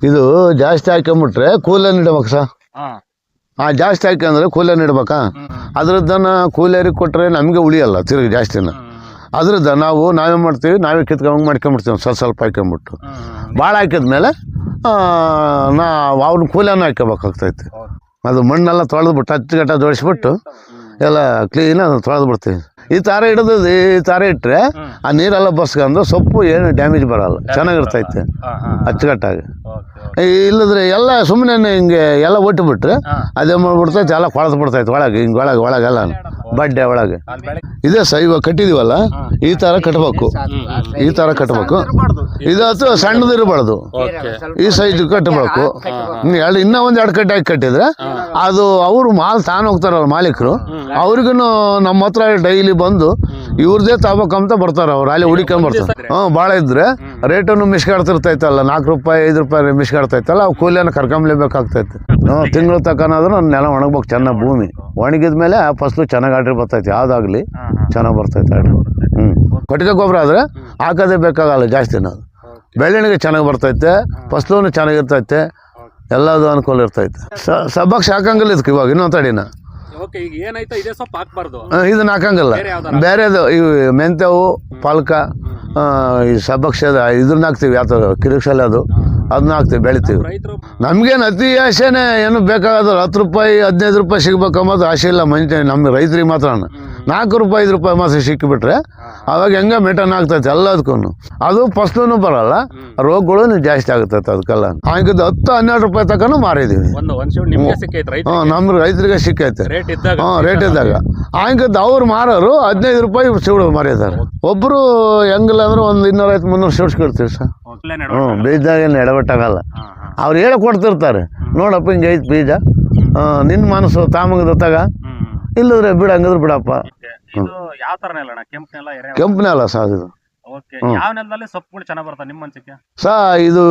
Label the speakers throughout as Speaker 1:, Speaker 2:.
Speaker 1: ಇದು ಜಾಸ್ತಿ ಹಾಕೊಂಬಿಟ್ರೆ ಕೂಲರ್ ಇಡ್ಬೇಕು ಸರ್.
Speaker 2: ಹಾಂ.
Speaker 1: ಜಾಸ್ತಿ ಹಾಕಂದ್ರೆ ಕೂಲರ್ ಇಡ್ಬೇಕಾ? ಅದ್ರದ್ದನ್ನು ಕೂಲರಿಗೆ ಕೊಟ್ಟರೆ ನಮಗೆ ಉಳಿಯಲ್ಲ ತಿರುಗಿ ಜಾಸ್ತಿನ ಅದ್ರದ್ದು ನಾವು ನಾವೇ ಮಾಡ್ತೀವಿ? ನಾವೇ ಕಿತ್ಕೊಂಡ್ ಮಾಡ್ಕೊಂಬಿಡ್ತೀವಿ ಸ್ವಲ್ಪ ಸ್ವಲ್ಪ ಹಾಕೊಂಬಿಟ್ಟು. ಭಾಳ ಹಾಕಿದ್ಮೇಲೆ ನಾ ಅವ್ನ ಕೂಲನ್ನು ಹಾಕೋಬೇಕಾಗ್ತೈತಿ ಅದು ಮಣ್ಣೆಲ್ಲ ತೊಳೆದ್ಬಿಟ್ಟು ಅಚ್ಚುಗಟ್ಟ ಜೋಡಿಸ್ಬಿಟ್ಟು ಎಲ್ಲ ಕ್ಲೀನಾಗಿ ತೊಳೆದು ಬಿಡ್ತೀವಿ ಈ ಥರ ಹಿಡಿದು ಈ ಥರ ಇಟ್ಟರೆ ಆ ನೀರೆಲ್ಲ ಬಸ್ಕೊಂಡು ಸೊಪ್ಪು ಏನು ಡ್ಯಾಮೇಜ್ ಬರಲ್ಲ. ಚೆನ್ನಾಗಿರ್ತೈತೆ ಅಚ್ಚುಕಟ್ಟಾಗಿ.
Speaker 2: ಓಕೆ
Speaker 1: ಇಲ್ಲದ್ರೆ ಎಲ್ಲ ಸುಮ್ಮನೆ ಹಿಂಗೆ ಎಲ್ಲ ಒಟ್ಟು
Speaker 2: ಬಿಟ್ರೆ
Speaker 1: ಅದೇ ಮಾಡಿಬಿಡ್ತೈತೆ ಎಲ್ಲ ಕೊಳೆದು ಬಿಡ್ತೈತೆ ಒಳಗೆ ಹಿಂಗೆ ಒಳಗೆ ಒಳಗೆಲ್ಲ ಬಡ್ಡೆ ಒಳಗೆ. ಇದೇ ಸ ಇವಾಗ ಕಟ್ಟಿದೀವಲ್ಲ? ಈ ಥರ ಕಟ್ಟಬೇಕು ಈ ಥರ ಕಟ್ಟಬೇಕು ಇದು ಸಣ್ಣದು ಇರಬಾರ್ದು ಈ ಸೈಜ್ ಕಟ್ಟಬೇಕು ಇನ್ನು ಎರಡು ಇನ್ನೂ ಒಂದು ಎರಡು ಕಟ್ಟಿ ಹಾಕಿ ಕಟ್ಟಿದ್ರೆ ಅದು ಅವರು ಮಾಲ್ ತಾನು ಹೋಗ್ತಾರಲ್ಲ ಮಾಲೀಕರು ಅವ್ರಿಗೂ ನಮ್ಮ ಹತ್ರ ಡೈಲಿ ಬಂದು ಇವ್ರದೇ ತಗೋಬೇಕಂತ ಬರ್ತಾರೆ ಅವ್ರು. ಅಲ್ಲಿ ಹುಡಿಕೊಂಡ್ ಬರ್ತಾರೆ. ಹ್ಞೂ ಭಾಳ ಇದ್ರೆ ರೇಟನ್ನು ಮಿಸ್ಕಾಡ್ತಿರ್ತೈತಲ್ಲ ನಾಲ್ಕು ರೂಪಾಯಿ ಐದು ರೂಪಾಯಿ ಮಿಸ್ಕಾಡ್ತೈತಲ್ಲ ಅವು ಕೂಲಿಯನ್ನು ಕರ್ಕೊಂಬ್ಲೇಬೇಕಾಗ್ತೈತೆ. ಹ್ಞೂ ತಿಂಗಳು ತಕ್ಕನಾದ್ರೂ ನೆಲ ಒಣಗ್ಬೇಕು ಚೆನ್ನಾಗಿ ಭೂಮಿ. ಒಣಗಿದ ಮೇಲೆ ಆ ಫಸಲು ಚೆನ್ನಾಗಿ ಆಡ್ರಿ ಬರ್ತೈತೆ ಯಾವ್ದಾಗ್ಲಿ ಚೆನ್ನಾಗಿ ಬರ್ತೈತೆ ಆಡ್ರಿ. ಹ್ಞೂ ಕೊಟ್ಟಿಗೆ ಗೊಬ್ಬರ ಆದರೆ ಹಾಕೋದೇ ಬೇಕಾಗಲ್ಲ ಜಾಸ್ತಿ ನಾವು. ಬೆಳ್ಳಿಣಿಗೆ ಚೆನ್ನಾಗಿ ಬರ್ತೈತೆ ಫಸ್ಲೂ ಚೆನ್ನಾಗಿರ್ತೈತೆ ಎಲ್ಲದು ಅನುಕೂಲ ಇರ್ತೈತೆ. ಸ ಸಾಕಂಗಿಲ್ಲ ಇದಕ್ಕೆ ಇವಾಗ ಇನ್ನೊಂದು ತಡಿನ
Speaker 2: ಓಕೆ ಈಗ ಇದೇ ಸೊಪ್ಪು ಹಾಕ್ಬಾರ್ದು.
Speaker 1: ಆ, ಇದನ್ನ ಹಾಕಂಗಿಲ್ಲ.
Speaker 2: ಬೇರೆ ಯಾವ್ದಾರ?
Speaker 1: ಬೇರೆದು ಇವು ಮೆಂತ್ಯವು ಪಾಲಕ ಈ ಸಬ್ಬಕ್ಷದ ಇದನ್ನ ಹಾಕ್ತೀವಿ ಯಾವ ಕಿರಿಕ್ಸಲ ಅದು. ಅದನ್ನ ಹಾಕ್ತೀವಿ ಬೆಳಿತೀವಿ. ನಮ್ಗೇನು ಅತಿ ಆಸೆನೇ ಏನು ಬೇಕಾಗೋದು ಹತ್ತು ರೂಪಾಯಿ ಹದಿನೈದು ರೂಪಾಯಿ ಸಿಗ್ಬೇಕು ಅನ್ನೋದು ಆಸೆ ಇಲ್ಲ ಮನುಷ್ಯ ನಮ್ಮ ರೈತರಿಗೆ ಮಾತ್ರ ನಾಲ್ಕು ರೂಪಾಯಿ ಐದು ರೂಪಾಯಿ ಮಾಸ ಸಿಕ್ಕಿಬಿಟ್ರೆ ಅವಾಗ ಹೆಂಗೆ ಮೆಟನ್ ಆಗ್ತೈತೆ ಎಲ್ಲದಕ್ಕೂ ಅದು ಫಸ್ಲೂ ಬರಲ್ಲ. ರೋಗಗಳು ಜಾಸ್ತಿ ಆಗ್ತೈತೆ ಅದಕ್ಕೆಲ್ಲ. ಹಾಗಿದ್ದು ಹತ್ತು ಹನ್ನೆರಡು ರೂಪಾಯಿ ತಕನು ಮಾರಿದ್ದೀವಿ ಹ್ಞೂ ನಮ್ಮ ರೈತರಿಗೆ? ಸಿಕ್ಕೈತೆ. ಹ್ಞೂ ರೇಟ್ ಇದ್ದಾಗ. ಹಂಗದ್ದು ಅವ್ರು ಮಾರೋರು ಹದಿನೈದು ರೂಪಾಯಿ ಸಿಗಳು ಮಾರಿದ್ದಾರೆ. ಒಬ್ಬರು ಹೆಂಗಿಲ್ಲ ಅಂದ್ರೆ ಒಂದು ಇನ್ನೂರೈವತ್ತು ಮುನ್ನೂರು ಸಿಡ್ಸ್ಕೊಡ್ತೀವಿ ಸರ್. ಹ್ಞೂ ಬೀಜದಾಗ ಏನು ಎಡವಟ್ಟಾಗಲ್ಲ ಅವ್ರು ಹೇಳಿ ಕೊಡ್ತಿರ್ತಾರೆ. ನೋಡಪ್ಪ ಹಿಂಗೆ ಐತೆ ಬೀಜ ನಿನ್ನ ಮನಸ್ಸು ತಾಮಗದ ತಗ.
Speaker 2: ಹ್ಮ್.
Speaker 1: ಇಲ್ಲದ್ರೆ ಬಿಡ ಹಂಗದ್ರೆ ಬಿಡಪ್ಪ.
Speaker 2: ಇದು ಯಾವ ತರ ನೆಲ ಅಣ್ಣ ಕೆಂಪು ನೆಲ ಎರೆ
Speaker 1: ಇದು.
Speaker 2: ಓಕೆ ಯಾವ ನೆಲದಲ್ಲಿ ಸೊಪ್ಪುಗಳು ಚೆನ್ನಾಗಿ ಬರ್ತಾವೆ ನಿಮ್ಮ ಅನ್ಸಿಕೆ?
Speaker 1: ಸಾ ಇದು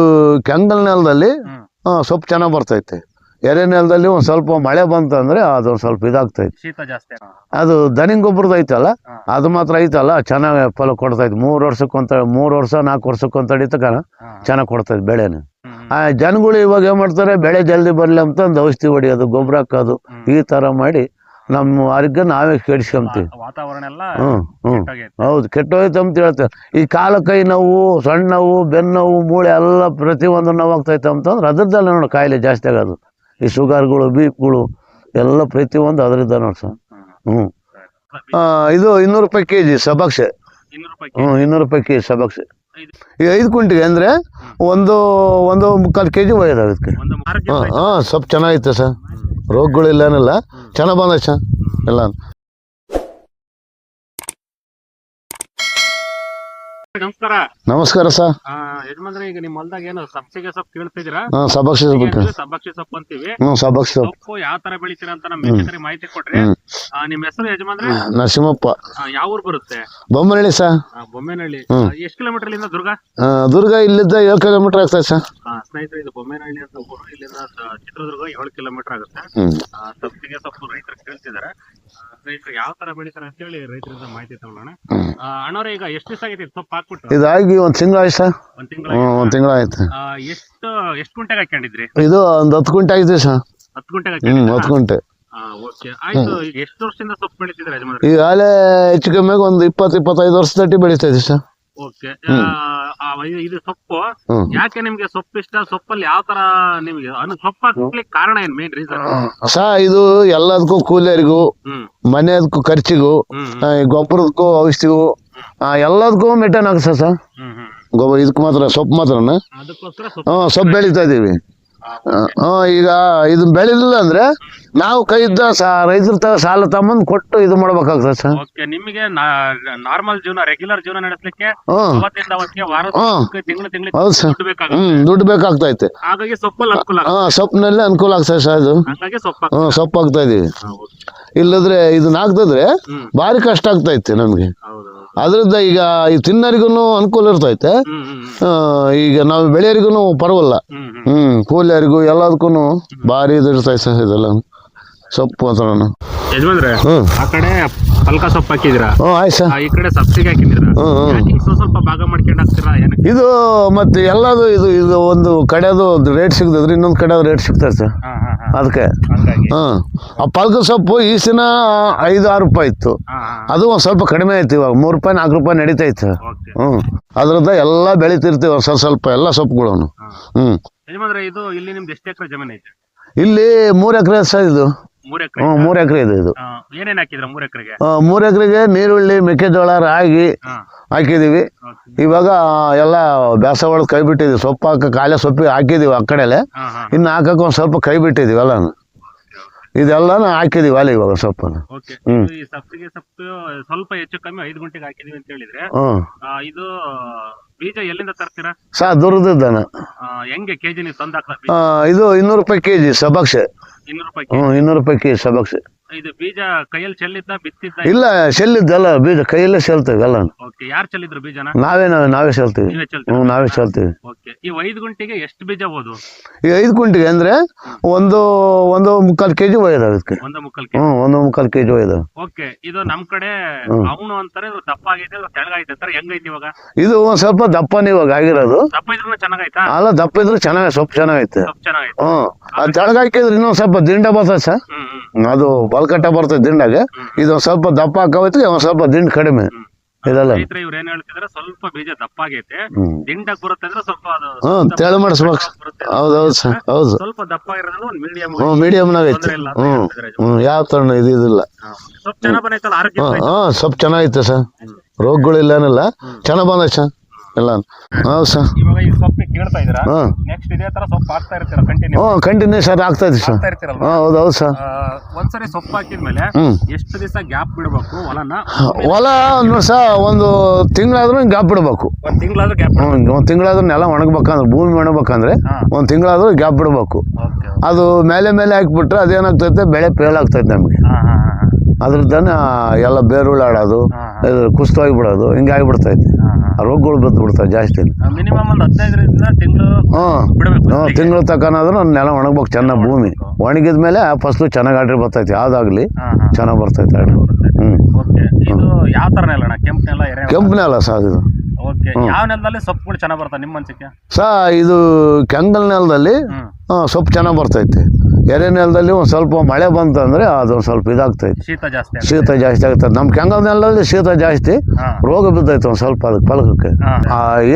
Speaker 1: ಕೆಂಗಲ್ ನೆಲದಲ್ಲಿ ಸೊಪ್ಪು ಚೆನ್ನಾಗಿ ಬರ್ತೈತೆ. ಎರೆ ನೆಲದಲ್ಲಿ ಒಂದು ಸ್ವಲ್ಪ ಮಳೆ ಬಂತಂದ್ರೆ ಅದು ಸ್ವಲ್ಪ ಇದಾಗ್ತೈತೆ.
Speaker 2: ಶೀತ ಜಾಸ್ತಿ.
Speaker 1: ಅದು ದನಿಂಗ್ ಗೊಬ್ಬರದ ಐತಲ್ಲ ಅದು ಮಾತ್ರ ಐತಲ್ಲ ಚೆನ್ನಾಗಿ ಫಲ ಕೊಡ್ತೈತೆ. ಮೂರು ವರ್ಷಕ್ಕೊಂತ ಮೂರು ವರ್ಷ ನಾಲ್ಕು ವರ್ಷಕ್ಕೊಂತ ತಡಿತಕ
Speaker 2: ಹಾ.
Speaker 1: ಚೆನ್ನಾಗಿ ಕೊಡ್ತೈತೆ ಬೆಳೆನ. ಆ ಜನಗಳು ಇವಾಗ ಏನು ಮಾಡ್ತಾರೆ ಬೆಳೆ ಜಲ್ದಿ ಬರಲಿ ಅಂತ ಒಂದು ಔಷಧಿ ಹೊಡಿಯೋದು ಗೊಬ್ಬರ ಹಾಕೋದು ಈ ಥರ ಮಾಡಿ ನಮ್ಮ ಆರೋಗ್ಯ ನಾವೇ ಕೆಡಿಸ್ಕೊಂತೀವಿ.
Speaker 2: ವಾತಾವರಣ ಎಲ್ಲ
Speaker 1: ಹ್ಞೂ ಹ್ಞೂ ಹೌದು ಕೆಟ್ಟೋಯ್ತು ಅಂತ ಹೇಳ್ತೇವೆ ಈ ಕಾಲ ಕೈ ನೋವು ಸಣ್ಣ ನೋವು ಬೆನ್ನು ನೋವು ಮೂಳೆ ಎಲ್ಲ ಪ್ರತಿಯೊಂದು ನೋವಾಗ್ತೈತೆ ಅಂತಂದ್ರೆ ಅದ್ರದ್ದಲ್ಲ ನೋಡಿ ಕಾಯಿಲೆ ಜಾಸ್ತಿ ಆಗೋದು. ಈ ಶುಗರ್ಗಳು ಬೀಪ್ಗಳು ಎಲ್ಲ ಪ್ರತಿಯೊಂದು ಅದರಿಂದ ನೋಡಿ ಸರ್. ಹ್ಞೂ ಇದು ಇನ್ನೂರು ರೂಪಾಯಿ ಕೆ ಜಿ ಸಬಕ್ಷೆ ಹ್ಞೂ ಇನ್ನೂರು ರೂಪಾಯಿ ಕೆ ಜಿ ಸಬಕ್ಷೆ ಈ ಐದು ಕುಂಟಿಗೆ ಅಂದರೆ ಒಂದು ಒಂದು ಮುಕ್ಕಾಲು ಕೆ ಜಿ ಒಯ್ಯೋದು ಅದಕ್ಕೆ. ಹಾಂ ಹಾಂ ಸ್ವಲ್ಪ ಚೆನ್ನಾಗೈತೆ ಸರ್. ರೋಗಗಳಿಲ್ಲ ಏನಿಲ್ಲ ಚೆನ್ನಾಗಿ ಬಂದೈತೆ ಸರ್ ಎಲ್ಲ
Speaker 2: ನಮಸ್ಕಾರ.
Speaker 1: ನಮಸ್ಕಾರ ಸರ್.
Speaker 2: ಆ, ಯಜಮಾನ್ರೆ ಈಗ ನಿಮ್ಮ ಹೊಲ್ದಾಗ ಏನು ಸಬ್ಸಿಗೆ ಸೊಪ್ಪು ಕೇಳ್ತಿದ್ದೀರಾ?
Speaker 1: ಹಾಂ ಸಬಕ್ಷೆ ಬಗ್ಗೆ
Speaker 2: ಸಬ್ಬಕ್ಷಿ ಸೊಪ್ಪು ಅಂತೀವಿ?
Speaker 1: ಸಬಕ್ಷೆ ಸೊಪ್ಪು.
Speaker 2: ಯಾವ ತರ ಬೆಳಿತೀರಾ ಅಂತ ನಮ್ಮ ಮಾಹಿತಿ ಕೊಡ್ರಿ
Speaker 1: ಹ್ಮ್.
Speaker 2: ಆ, ನಿಮ್ಮ ಹೆಸರು ಯಜಮಾನ್ರೆ?
Speaker 1: ನರಸಿಂಹಪ್ಪ.
Speaker 2: ಆ, ಯಾವ ಊರು ಬರುತ್ತೆ?
Speaker 1: ಬೊಮ್ಮನಹಳ್ಳಿ ಸರ್.
Speaker 2: ಬೊಮ್ಮನಹಳ್ಳಿ ಬೊಮ್ಮೇನಹಳ್ಳಿ.
Speaker 1: ಹ್ಮ್.
Speaker 2: ಎಷ್ಟು ಕಿಲೋಮೀಟರ್ ಇಲ್ಲಿಂದ ದುರ್ಗ?
Speaker 1: ಆ, ದುರ್ಗ ಇಲ್ಲಿದ್ದ ಏಳು ಕಿಲೋಮೀಟರ್ ಆಗ್ತದೆ ಸರ್.
Speaker 2: ಆ, ಸ್ನೇಹಿತರೆ ಇದು ಬೊಮ್ಮೇನಹಳ್ಳಿ ಅಂತ ಊರು. ಇಲ್ಲಿಂದ ಸ- ಚಿತ್ರದುರ್ಗ ಏಳು ಕಿಲೋಮೀಟರ್ ಆಗುತ್ತೆ. ಆ, ಸಬ್ಸಿಗೆ ಸೊಪ್ಪು ರೈತರು ಕೇಳ್ತಿದ್ದಾರೆ. ಆ, ರೈತರು ಯಾವ ತರ ಬೆಳಿತಾರೆ ಅಂತೇಳಿ ರೈತರಿಂದ ಮಾಹಿತಿ ತಗೊಳ್ಳೋಣ. ಆ, ಅಣ್ಣವ್ರೆ ಈಗ ಎಷ್ಟು ದಿವಸ ಆಗಿದೆ ಇದು ಸೊಪ್ಪು ಹಾಕ್ಬಿಟ್ಟು.
Speaker 1: ಇದಾಗಿ ಒಂದ್ ತಿಂಗಳು ಆಯ್ತು? ಸರ್
Speaker 2: ಒಂದ್ ತಿಂಗಳ
Speaker 1: ಹ್ಞೂ ಒಂದು ತಿಂಗಳು ಆಯ್ತು.
Speaker 2: ಎಷ್ಟು ಎಷ್ಟು ಗುಂಟೆಗೆ ಹಾಕೊಂಡಿದ್ರಿ
Speaker 1: ಇದು ಒಂದ್ ಹತ್ತು ಗುಂಟೆ ಆಗಿದೆ ಸರ್.
Speaker 2: ಹತ್ತು ಗುಂಟೆಗೆ
Speaker 1: ಹ್ಞೂ ಹತ್ತು ಗುಂಟೆ.
Speaker 2: ಆಯ್ತು ಎಷ್ಟು ವರ್ಷದಿಂದ ಸೊಪ್ಪು ಬೆಳಿತಿದ್ರೆ ಯಜಮಾನ್ರೆ?
Speaker 1: ಈಗ ಆಲೆ ಹೆಚ್ಚು ಕಮ್ಮಿಯಾಗಿ ಒಂದು ಇಪ್ಪತ್ತು ಇಪ್ಪತ್ತೈದು ವರ್ಷ ತಟ್ಟಿ ಬೆಳೀತಾ ಇದೆ ಸರ್.
Speaker 2: ಓಕೆ. ಇದು ಸೊಪ್ಪು
Speaker 1: ಹ್ಞೂ
Speaker 2: ಯಾಕೆ ನಿಮ್ಗೆ ಸೊಪ್ಪು ಇಷ್ಟ? ಸೊಪ್ಪಲ್ಲಿ ಯಾವ ತರ ನಿಮ್ಗೆ ಅನು ಸೊಪ್ಪು ಹಾಕ್ಲಿಕ್ಕೆ ಕಾರಣ ಏನ್ ಮೇನ್ ರೀಸನ್
Speaker 1: ಸಾ ಇದು ಎಲ್ಲದಕ್ಕೂ ಕೂಲಿಯರಿಗೂ
Speaker 2: ಹ್ಮ್.
Speaker 1: ಮನೆಯದಕ್ಕೂ ಖರ್ಚಿಗೂ
Speaker 2: ಹ್ಮ್
Speaker 1: ಆ, ಗೊಬ್ಬರದಕ್ಕೂ ಔಷಧಿಗೂ ಆ, ಎಲ್ಲದಕ್ಕೂ ಮೆಟನ್ ಆಗ್ತದೆ ಸರ್.
Speaker 2: ಹ್ಮ್ ಹ್ಮ್.
Speaker 1: ಗೊಬ್ಬರ ಇದಕ್ಕೆ ಮಾತ್ರ ಸೊಪ್ಪು
Speaker 2: ಮಾತ್ರ ಸೊಪ್ಪು
Speaker 1: ಬೆಳೀತಾ ಇದ್ದೀವಿ. ಹಾಂ. ಈಗ ಇದು ಬೆಳಿಲಿಲ್ಲ ಅಂದ್ರೆ ನಾವು ಕೈ ಇದ್ದ ಸಾ ರೈತರ ತ ಸಾಲ ತಮ್ಮಂದ್ ಕೊಟ್ಟು ಇದು ಮಾಡ್ಬೇಕಾಗ್ತದೆ ಸರ್.
Speaker 2: ಓಕೆ ನಿಮಗೆ ನಾರ್ಮಲ್ ಜೀವನ ರೆಗ್ಯುಲರ್ ಜೀವನ ನಡೆಸಲಿಕ್ಕೆ
Speaker 1: ಹ್ಮ್. ಹೌದು ಸರ್.
Speaker 2: ದುಡ್ಡು ಬೇಕಾಗುತ್ತೆ.
Speaker 1: ಹ್ಞೂ ದುಡ್ಡು ಬೇಕಾಗ್ತೈತೆ
Speaker 2: ಹಾಗಾಗಿ ಸೊಪ್ಪಲ್ಲಿ ಅನುಕೂಲ ಆಗುತ್ತೆ.
Speaker 1: ಹಾಂ ಸೊಪ್ಪಿನಲ್ಲಿ ಅನುಕೂಲ ಆಗ್ತದೆ ಸರ್ ಅದು.
Speaker 2: ಹಾಗಾಗಿ ಸೊಪ್ಪು
Speaker 1: ಹ್ಞೂ ಸೊಪ್ಪು ಹಾಕ್ತಾ ಇದೀವಿ. ಇಲ್ಲದ್ರೆ ಇದನ್ನ ಹಾಕ್ತಿದ್ರೆ
Speaker 2: ಹ್ಮ್.
Speaker 1: ಭಾರಿ ಕಷ್ಟ ಆಗ್ತೈತೆ ನಮಗೆ. ಅದರಿಂದ ಈಗ ಈ ತಿನ್ನರಿಗೂ ಅನುಕೂಲ ಇರ್ತೈತೆ. ಈಗ ನಾವು ಬೆಳೆಯರಿಗೂ ಪರವಲ್ಲ
Speaker 2: ಹ್ಮ್
Speaker 1: ಕೂಲಿಯರಿಗೂ ಎಲ್ಲದಕ್ಕೂ ಭಾರಿ ಇದು ಇರ್ತೈತೆ ಸರ್ ಇದೆಲ್ಲ. ಸೊಪ್ಪು ಅಂತ
Speaker 2: ಯಜಮಾನ್ರೆ
Speaker 1: ಹ್ಮ್
Speaker 2: ಆ ಕಡೆ ಪಲ್ಕ ಸೊಪ್ಪು ಹಾಕಿದಿರಾ
Speaker 1: ಹ್ಞೂ ಆಯ್ತು ಸರ್.
Speaker 2: ಈ ಕಡೆ ಸಬ್ಸಿಗೆ ಹಾಕಿದಿರಾ
Speaker 1: ಹ್ಮ್, ಹ್ಮ್.
Speaker 2: ಯಾಕೆ ಸ್ವಲ್ಪ ಭಾಗ ಮಾಡ್ಕೊಂಡು ಹಾಕ್ತೀರಾ ಏನಕ್ಕೆ?
Speaker 1: ಇದು ಮತ್ತೆ ಎಲ್ಲದು ಇದು ಇದು ಒಂದು ಕಡೆದು ರೇಟ್ ಸಿಗ್ತದ್ರಿ ಇನ್ನೊಂದು ಕಡೆ ರೇಟ್ ಸಿಗ್ತದೆ ಸರ್.
Speaker 2: ಹಾ ಹಾ ಹಾ.
Speaker 1: ಅದಕ್ಕೆ.
Speaker 2: ಹಂಗಾಗಿ.
Speaker 1: ಹಾಂ ಆ ಪಲ್ಕ ಸೊಪ್ಪು ಈ ಸಿನ ಐದು ಆರು ರೂಪಾಯಿ ಇತ್ತು.
Speaker 2: ಹಾ ಹಾ
Speaker 1: ಅದು ಒಂದು ಸ್ವಲ್ಪ ಕಡಿಮೆ ಆಯ್ತು ಇವಾಗ ಮೂರು ರೂಪಾಯಿ ನಾಲ್ಕು ರೂಪಾಯಿ ನಡೀತೈತೆ.
Speaker 2: ಓಕೆ.
Speaker 1: ಹ್ಞೂ. ಅದ್ರದ್ದು ಎಲ್ಲ ಬೆಳಿತಿರ್ತೀವಿ ಸ್ವಲ್ಪ ಸ್ವಲ್ಪ ಎಲ್ಲ
Speaker 2: ಸೊಪ್ಪುಗಳು.
Speaker 1: ಹ್ಞೂ.
Speaker 2: ಯಜಮಾನ್ರೆ ಇದು ಇಲ್ಲಿ ನಿಮ್ದು ಎಷ್ಟು ಎಕರೆ ಜಮೀನ್ ಐತೆ?
Speaker 1: ಇಲ್ಲಿ ಮೂರು ಎಕರೆ ಸರ್ ಇದು.
Speaker 2: ಮೂರ್ ಎಕರೆ
Speaker 1: ಹ್ಞೂ ಮೂರು ಎಕರೆ ಇದೆ ಇದು.
Speaker 2: ಏನೇನ್ ಹಾಕಿದ್ರ ಮೂರ್ ಎಕರೆಗೆ?
Speaker 1: ಆ, ಮೂರು ಎಕರೆಗೆ ನೀರುಳ್ಳಿ ಮೆಕ್ಕೆಜೋಳ ರಾಗಿ
Speaker 2: ಹಾ.
Speaker 1: ಹಾಕಿದೀವಿ. ಇವಾಗ ಎಲ್ಲ ಬ್ಯಾಸವಳ ಕೈ ಬಿಟ್ಟಿದ್ವಿ. ಸೊಪ್ಪು ಹಾಕ ಕಾಲೆ ಸೊಪ್ಪಿ ಹಾಕಿದೀವಿ ಆ ಕಡೆಲೆ.
Speaker 2: ಹಾ ಹಾ
Speaker 1: ಇನ್ನು ಹಾಕಕ್ಕೆ ಒಂದು ಸ್ವಲ್ಪ ಕೈ ಬಿಟ್ಟಿದೀವಿ ಎಲ್ಲಾನು ಇದೆಲ್ಲನೂ ಹಾಕಿದೀವಿ ಅಲ್ಲ ಇವಾಗ ಸೊಪ್ಪನ್ನು.
Speaker 2: ಓಕೆ
Speaker 1: ಹ್ಮ್.
Speaker 2: ಈ ಸಬ್ಸಿಗೆ ಸೊಪ್ಪು ಸ್ವಲ್ಪ ಹೆಚ್ಚು ಕಮ್ಮಿ ಐದು ಗುಂಟೆಗೆ ಹಾಕಿದೀವಿ ಅಂತ ಹೇಳಿದ್ರೆ
Speaker 1: ಹ್ಞೂ
Speaker 2: ಆ, ಇದು ಬೀಜ ಎಲ್ಲಿಂದ ತರ್ತೀರಾ?
Speaker 1: ಸಾ ದುರ್ದನ
Speaker 2: ಆ, ಹೆಂಗೆ ಕೆಜಿ ನೀವು ತಂದು ಹಾಕ್ಲ
Speaker 1: ಇದು ಇನ್ನೂರು ರೂಪಾಯಿ ಕೆಜಿ ಸಬಕ್ಷೆ
Speaker 2: ಇನ್ನೂರು ರೂಪಾಯಿ
Speaker 1: ಹ್ಞೂ ಇನ್ನೂರು ರೂಪಾಯಿ ಕೆಜಿ ಸಬಕ್ಷೆ
Speaker 2: ಇದು ಬೀಜ ಕೈಯಲ್ಲಿ ಚೆಲ್ಲಿದ್ದ ಬಿತ್ತಿದ್ದ?
Speaker 1: ಇಲ್ಲ ಚೆಲ್ಲಿದ್ದಲ್ಲ ಬೀಜ ಕೈಯಲ್ಲೇ ಚೆಲ್ತೇವೆ ಎಲ್ಲ
Speaker 2: ಓಕೆ ಯಾರು ಚೆಲ್ಲಿದ್ರು ಬೀಜನ?
Speaker 1: ನಾವೇ ನಾವೇ ನಾವೇ ಚೆಲ್ತೀವಿ.
Speaker 2: ನೀವೇ
Speaker 1: ಹ್ಞೂ ನಾವೇ ಚೆಲ್ತೀವಿ.
Speaker 2: ಓಕೆ ಈ ಐದು ಗುಂಟೆಗೆ ಎಷ್ಟು ಬೀಜ ಹೋದು?
Speaker 1: ಈ ಐದು ಕುಂಟಿಗೆ ಅಂದ್ರೆ ಒಂದು ಒಂದು ಮುಕ್ಕಾಲು ಕೆ ಜಿ ಒಯ್ಯದ ಅದಕ್ಕೆ.
Speaker 2: ಒಂದು ಮುಕ್ಕಲ್ ಕೆ
Speaker 1: ಹ್ಞೂ ಒಂದು ಮುಕ್ಕಾಲು ಕೆ ಜಿ ಒಯ್ಯದ.
Speaker 2: ಓಕೆ ಇದು ನಮ್ ಕಡೆ ಅವನು ಅಂತಾರೆ ಇದು ದಪ್ಪ ಆಗೈತೆ ಇದು ತರ ಅಂತಾರೆ ಹೆಂಗೈತೆ ಇವಾಗ?
Speaker 1: ಇದು ಒಂದು ಸ್ವಲ್ಪ ದಪ್ಪನೇ ಇವಾಗ ಆಗಿರೋದು.
Speaker 2: ದಪ್ಪ ಇದ್ರೂ ಚೆನ್ನಾಗೈತಾ?
Speaker 1: ಅಲ್ಲ ದಪ್ಪ ಇದ್ರೆ ಚೆನ್ನಾಗಿ ಸೊಪ್ಪು ಚೆನ್ನಾಗೈತೆ.
Speaker 2: ಸ್ವಲ್ಪ ಚೆನ್ನಾಗೈತೆ.
Speaker 1: ಹ್ಞೂ ಅದು ತೆಳಗೆ ಹಾಕಿದ್ರೆ ಇನ್ನೊಂದು ಸ್ವಲ್ಪ ದಿಂಡ ಬಸ ಸರ್.
Speaker 2: ಹ್ಮ್ ಹ್ಮ್.
Speaker 1: ಅದು ಬಲ್ಕಟ್ಟ ಬರ್ತದೆ ದಿಂಡಾಗೆ. ಇದೊಂದು ಸ್ವಲ್ಪ ದಪ್ಪ ಹಾಕೋಯ್ತು ಒಂದು ಸ್ವಲ್ಪ ದಿಂಡು ಕಡಿಮೆ.
Speaker 2: ಹ್ಮ್.
Speaker 1: ಇದೆಲ್ಲ.
Speaker 2: ರೈತರು ಇವ್ರು ಏನ್ ಹೇಳ್ತಿದ್ರೆ ಸ್ವಲ್ಪ ಬೀಜ ದಪ್ಪ ಆಗೈತೆ.
Speaker 1: ಹ್ಞೂ
Speaker 2: ದಿಂಡಕ್ ಬರುತ್ತೆ ಅಂದ್ರೆ ಸ್ವಲ್ಪ
Speaker 1: ಹ್ಞೂ
Speaker 2: ದಪ್ಪ
Speaker 1: ತೆಳು ಮಾಡಿಸ್ಬೇಕು. ಹೌದು ಹೌದು ಸರ್. ಹೌದು.
Speaker 2: ಸ್ವಲ್ಪ ದಪ್ಪ ಇರೋದ್ರಿಂದ ಒಂದು ಮೀಡಿಯಂ
Speaker 1: ಹ್ಞೂ ಮೀಡಿಯಮ್ನಾಗ ಐತೆ. ಹ್ಞೂ ಹ್ಞೂ ಯಾವ ಥರ ಇದು ಇದಿಲ್ಲ.
Speaker 2: ಸ್ವಲ್ಪ ಚೆನ್ನಾಗ್ ಬಂದೈತಲ್ಲ ಆರೋಗ್ಯ
Speaker 1: ಹಾಂ ಹಾಂ ಸ್ವಲ್ಪ ಚೆನ್ನಾಗೈತೆ ಸರ್. ರೋಗಗಳಿಲ್ಲ ಏನಿಲ್ಲ ಚೆನ್ನಾಗಿ ಬಂದೈತೆ ಸರ್. ಎಲ್ಲ. ಹೌದು ಸರ್.
Speaker 2: ಇವಾಗ ಈ ಸೊಪ್ಪು ಕೇಳ್ತಾ ಇದೀರಾ
Speaker 1: ಹಾಂ.
Speaker 2: ನೆಕ್ಸ್ಟ್ ಇದೇ ತರ ಸೊಪ್ಪು ಹಾಕ್ತಾ ಇರ್ತೀರಾ ಕಂಟಿನ್ಯೂ
Speaker 1: ಹ್ಞೂ ಕಂಟಿನ್ಯೂಸ್ ಆಗಿ ಆಗ್ತೈತೆ ಸರ್.
Speaker 2: ಹಾಕ್ತಾ ಇರ್ತೀರಲ್ವಾ?
Speaker 1: ಹಾಂ ಹೌದು ಹೌದು ಸರ್.
Speaker 2: ಆ, ಒಂದ್ಸರಿ ಸೊಪ್ಪು ಹಾಕಿದ್ಮೇಲೆ
Speaker 1: ಹ್ಞೂ
Speaker 2: ಎಷ್ಟು ದಿವಸ ಗ್ಯಾಪ್ ಬಿಡ್ಬೇಕು ಹೊಲನ?
Speaker 1: ಹೊಲ ನೋಡಿ ಸರ್ ಒಂದು ತಿಂಗಳಾದ್ರೂ ಗ್ಯಾಪ್ ಬಿಡಬೇಕು.
Speaker 2: ಒಂದ್ ತಿಂಗಳಾದ್ರೂ ಗ್ಯಾಪ್
Speaker 1: ಒಂದು ತಿಂಗಳಾದ್ರೂ ನೆಲ ಒಣಗ್ಬೇಕಂದ್ರೆ ಭೂಮಿ ಒಣಗ್ಬೇಕಂದ್ರೆ
Speaker 2: ಹಾ.
Speaker 1: ಒಂದು ತಿಂಗಳಾದ್ರೂ ಗ್ಯಾಪ್ ಬಿಡ್ಬೇಕು.
Speaker 2: ಓಕೆ
Speaker 1: ಅದು ಮೇಲೆ ಮೇಲೆ ಹಾಕ್ಬಿಟ್ರೆ ಅದೇನಾಗ್ತೈತೆ? ಬೆಳೆ ಫೇಲ್ ಆಗ್ತೈತೆ ನಮಗೆ.
Speaker 2: ಹಾ ಹಾ ಹಾ.
Speaker 1: ಅದ್ರದ್ದನ್ನ ಎಲ್ಲ ಬೇರುಳ್ಳಿ
Speaker 2: ಆಡೋದು
Speaker 1: ಕುಸ್ತು ಕುಸ್ತೋಗಿ ಬಿಡೋದು ಹಿಂಗೆ ಆಗಿಬಿಡ್ತೈತೆ ಆ ರೋಗಗಳು ಬಂದು ಬಿಡ್ತಾವೆ ಜಾಸ್ತಿ
Speaker 2: ಮಿನಿಮಮ್ ಒಂದ್ ಹದಿನೈದರಿಂದ ತಿಂಗಳು
Speaker 1: ಹ್ಞೂ ತಿಂಗಳು ತಕ್ಕನಾದ್ರೂ ನೆಲ ಒಣಗ್ಬೇಕು ಚೆನ್ನಾಗಿ ಭೂಮಿ. ಒಣಗಿದ ಮೇಲೆ ಫಸ್ಲು ಚೆನ್ನಾಗಿ ಆಡ್ರಿ ಬರ್ತೈತಿ ಯಾವ್ದಾಗ್ಲಿ ಚೆನ್ನಾಗಿ ಬರ್ತೈತೆ ಆಡ್ರಿ ಹ್ಞೂ
Speaker 2: ಕೆಂಪು ನೆಲ
Speaker 1: ಸರ್ ಇದು.
Speaker 2: ಯಾವ ನೆಲದಲ್ಲಿ ಸೊಪ್ಪುಗಳು ಚೆನ್ನಾಗಿ ಬರ್ತವೆ ನಿಮ್ಮ ಅನ್ಸಿಕೆ?
Speaker 1: ಸಹ ಇದು ಕೆಂಗಲ್ ನೆಲದಲ್ಲಿ ಸೊಪ್ಪು ಚೆನ್ನಾಗಿ ಬರ್ತೈತೆ. ಎರೆ ನೆಲದಲ್ಲಿ ಒಂದು ಸ್ವಲ್ಪ ಮಳೆ ಬಂತಂದ್ರೆ ಅದೊಂದು ಸ್ವಲ್ಪ ಇದಾಗ್ತೈತೆ.
Speaker 2: ಶೀತ ಜಾಸ್ತಿ ಆಗುತ್ತೆ.
Speaker 1: ಶೀತ ಜಾಸ್ತಿ ಆಗ್ತದೆ ನಮ್ಮ ಕೆಂಗಲ್ ನೆಲದಲ್ಲಿ ಶೀತ ಜಾಸ್ತಿ ರೋಗ ಬಿದ್ದೈತೆ ಒಂದು ಸ್ವಲ್ಪ ಅದಕ್ಕೆ ಫಲಕಕ್ಕೆ.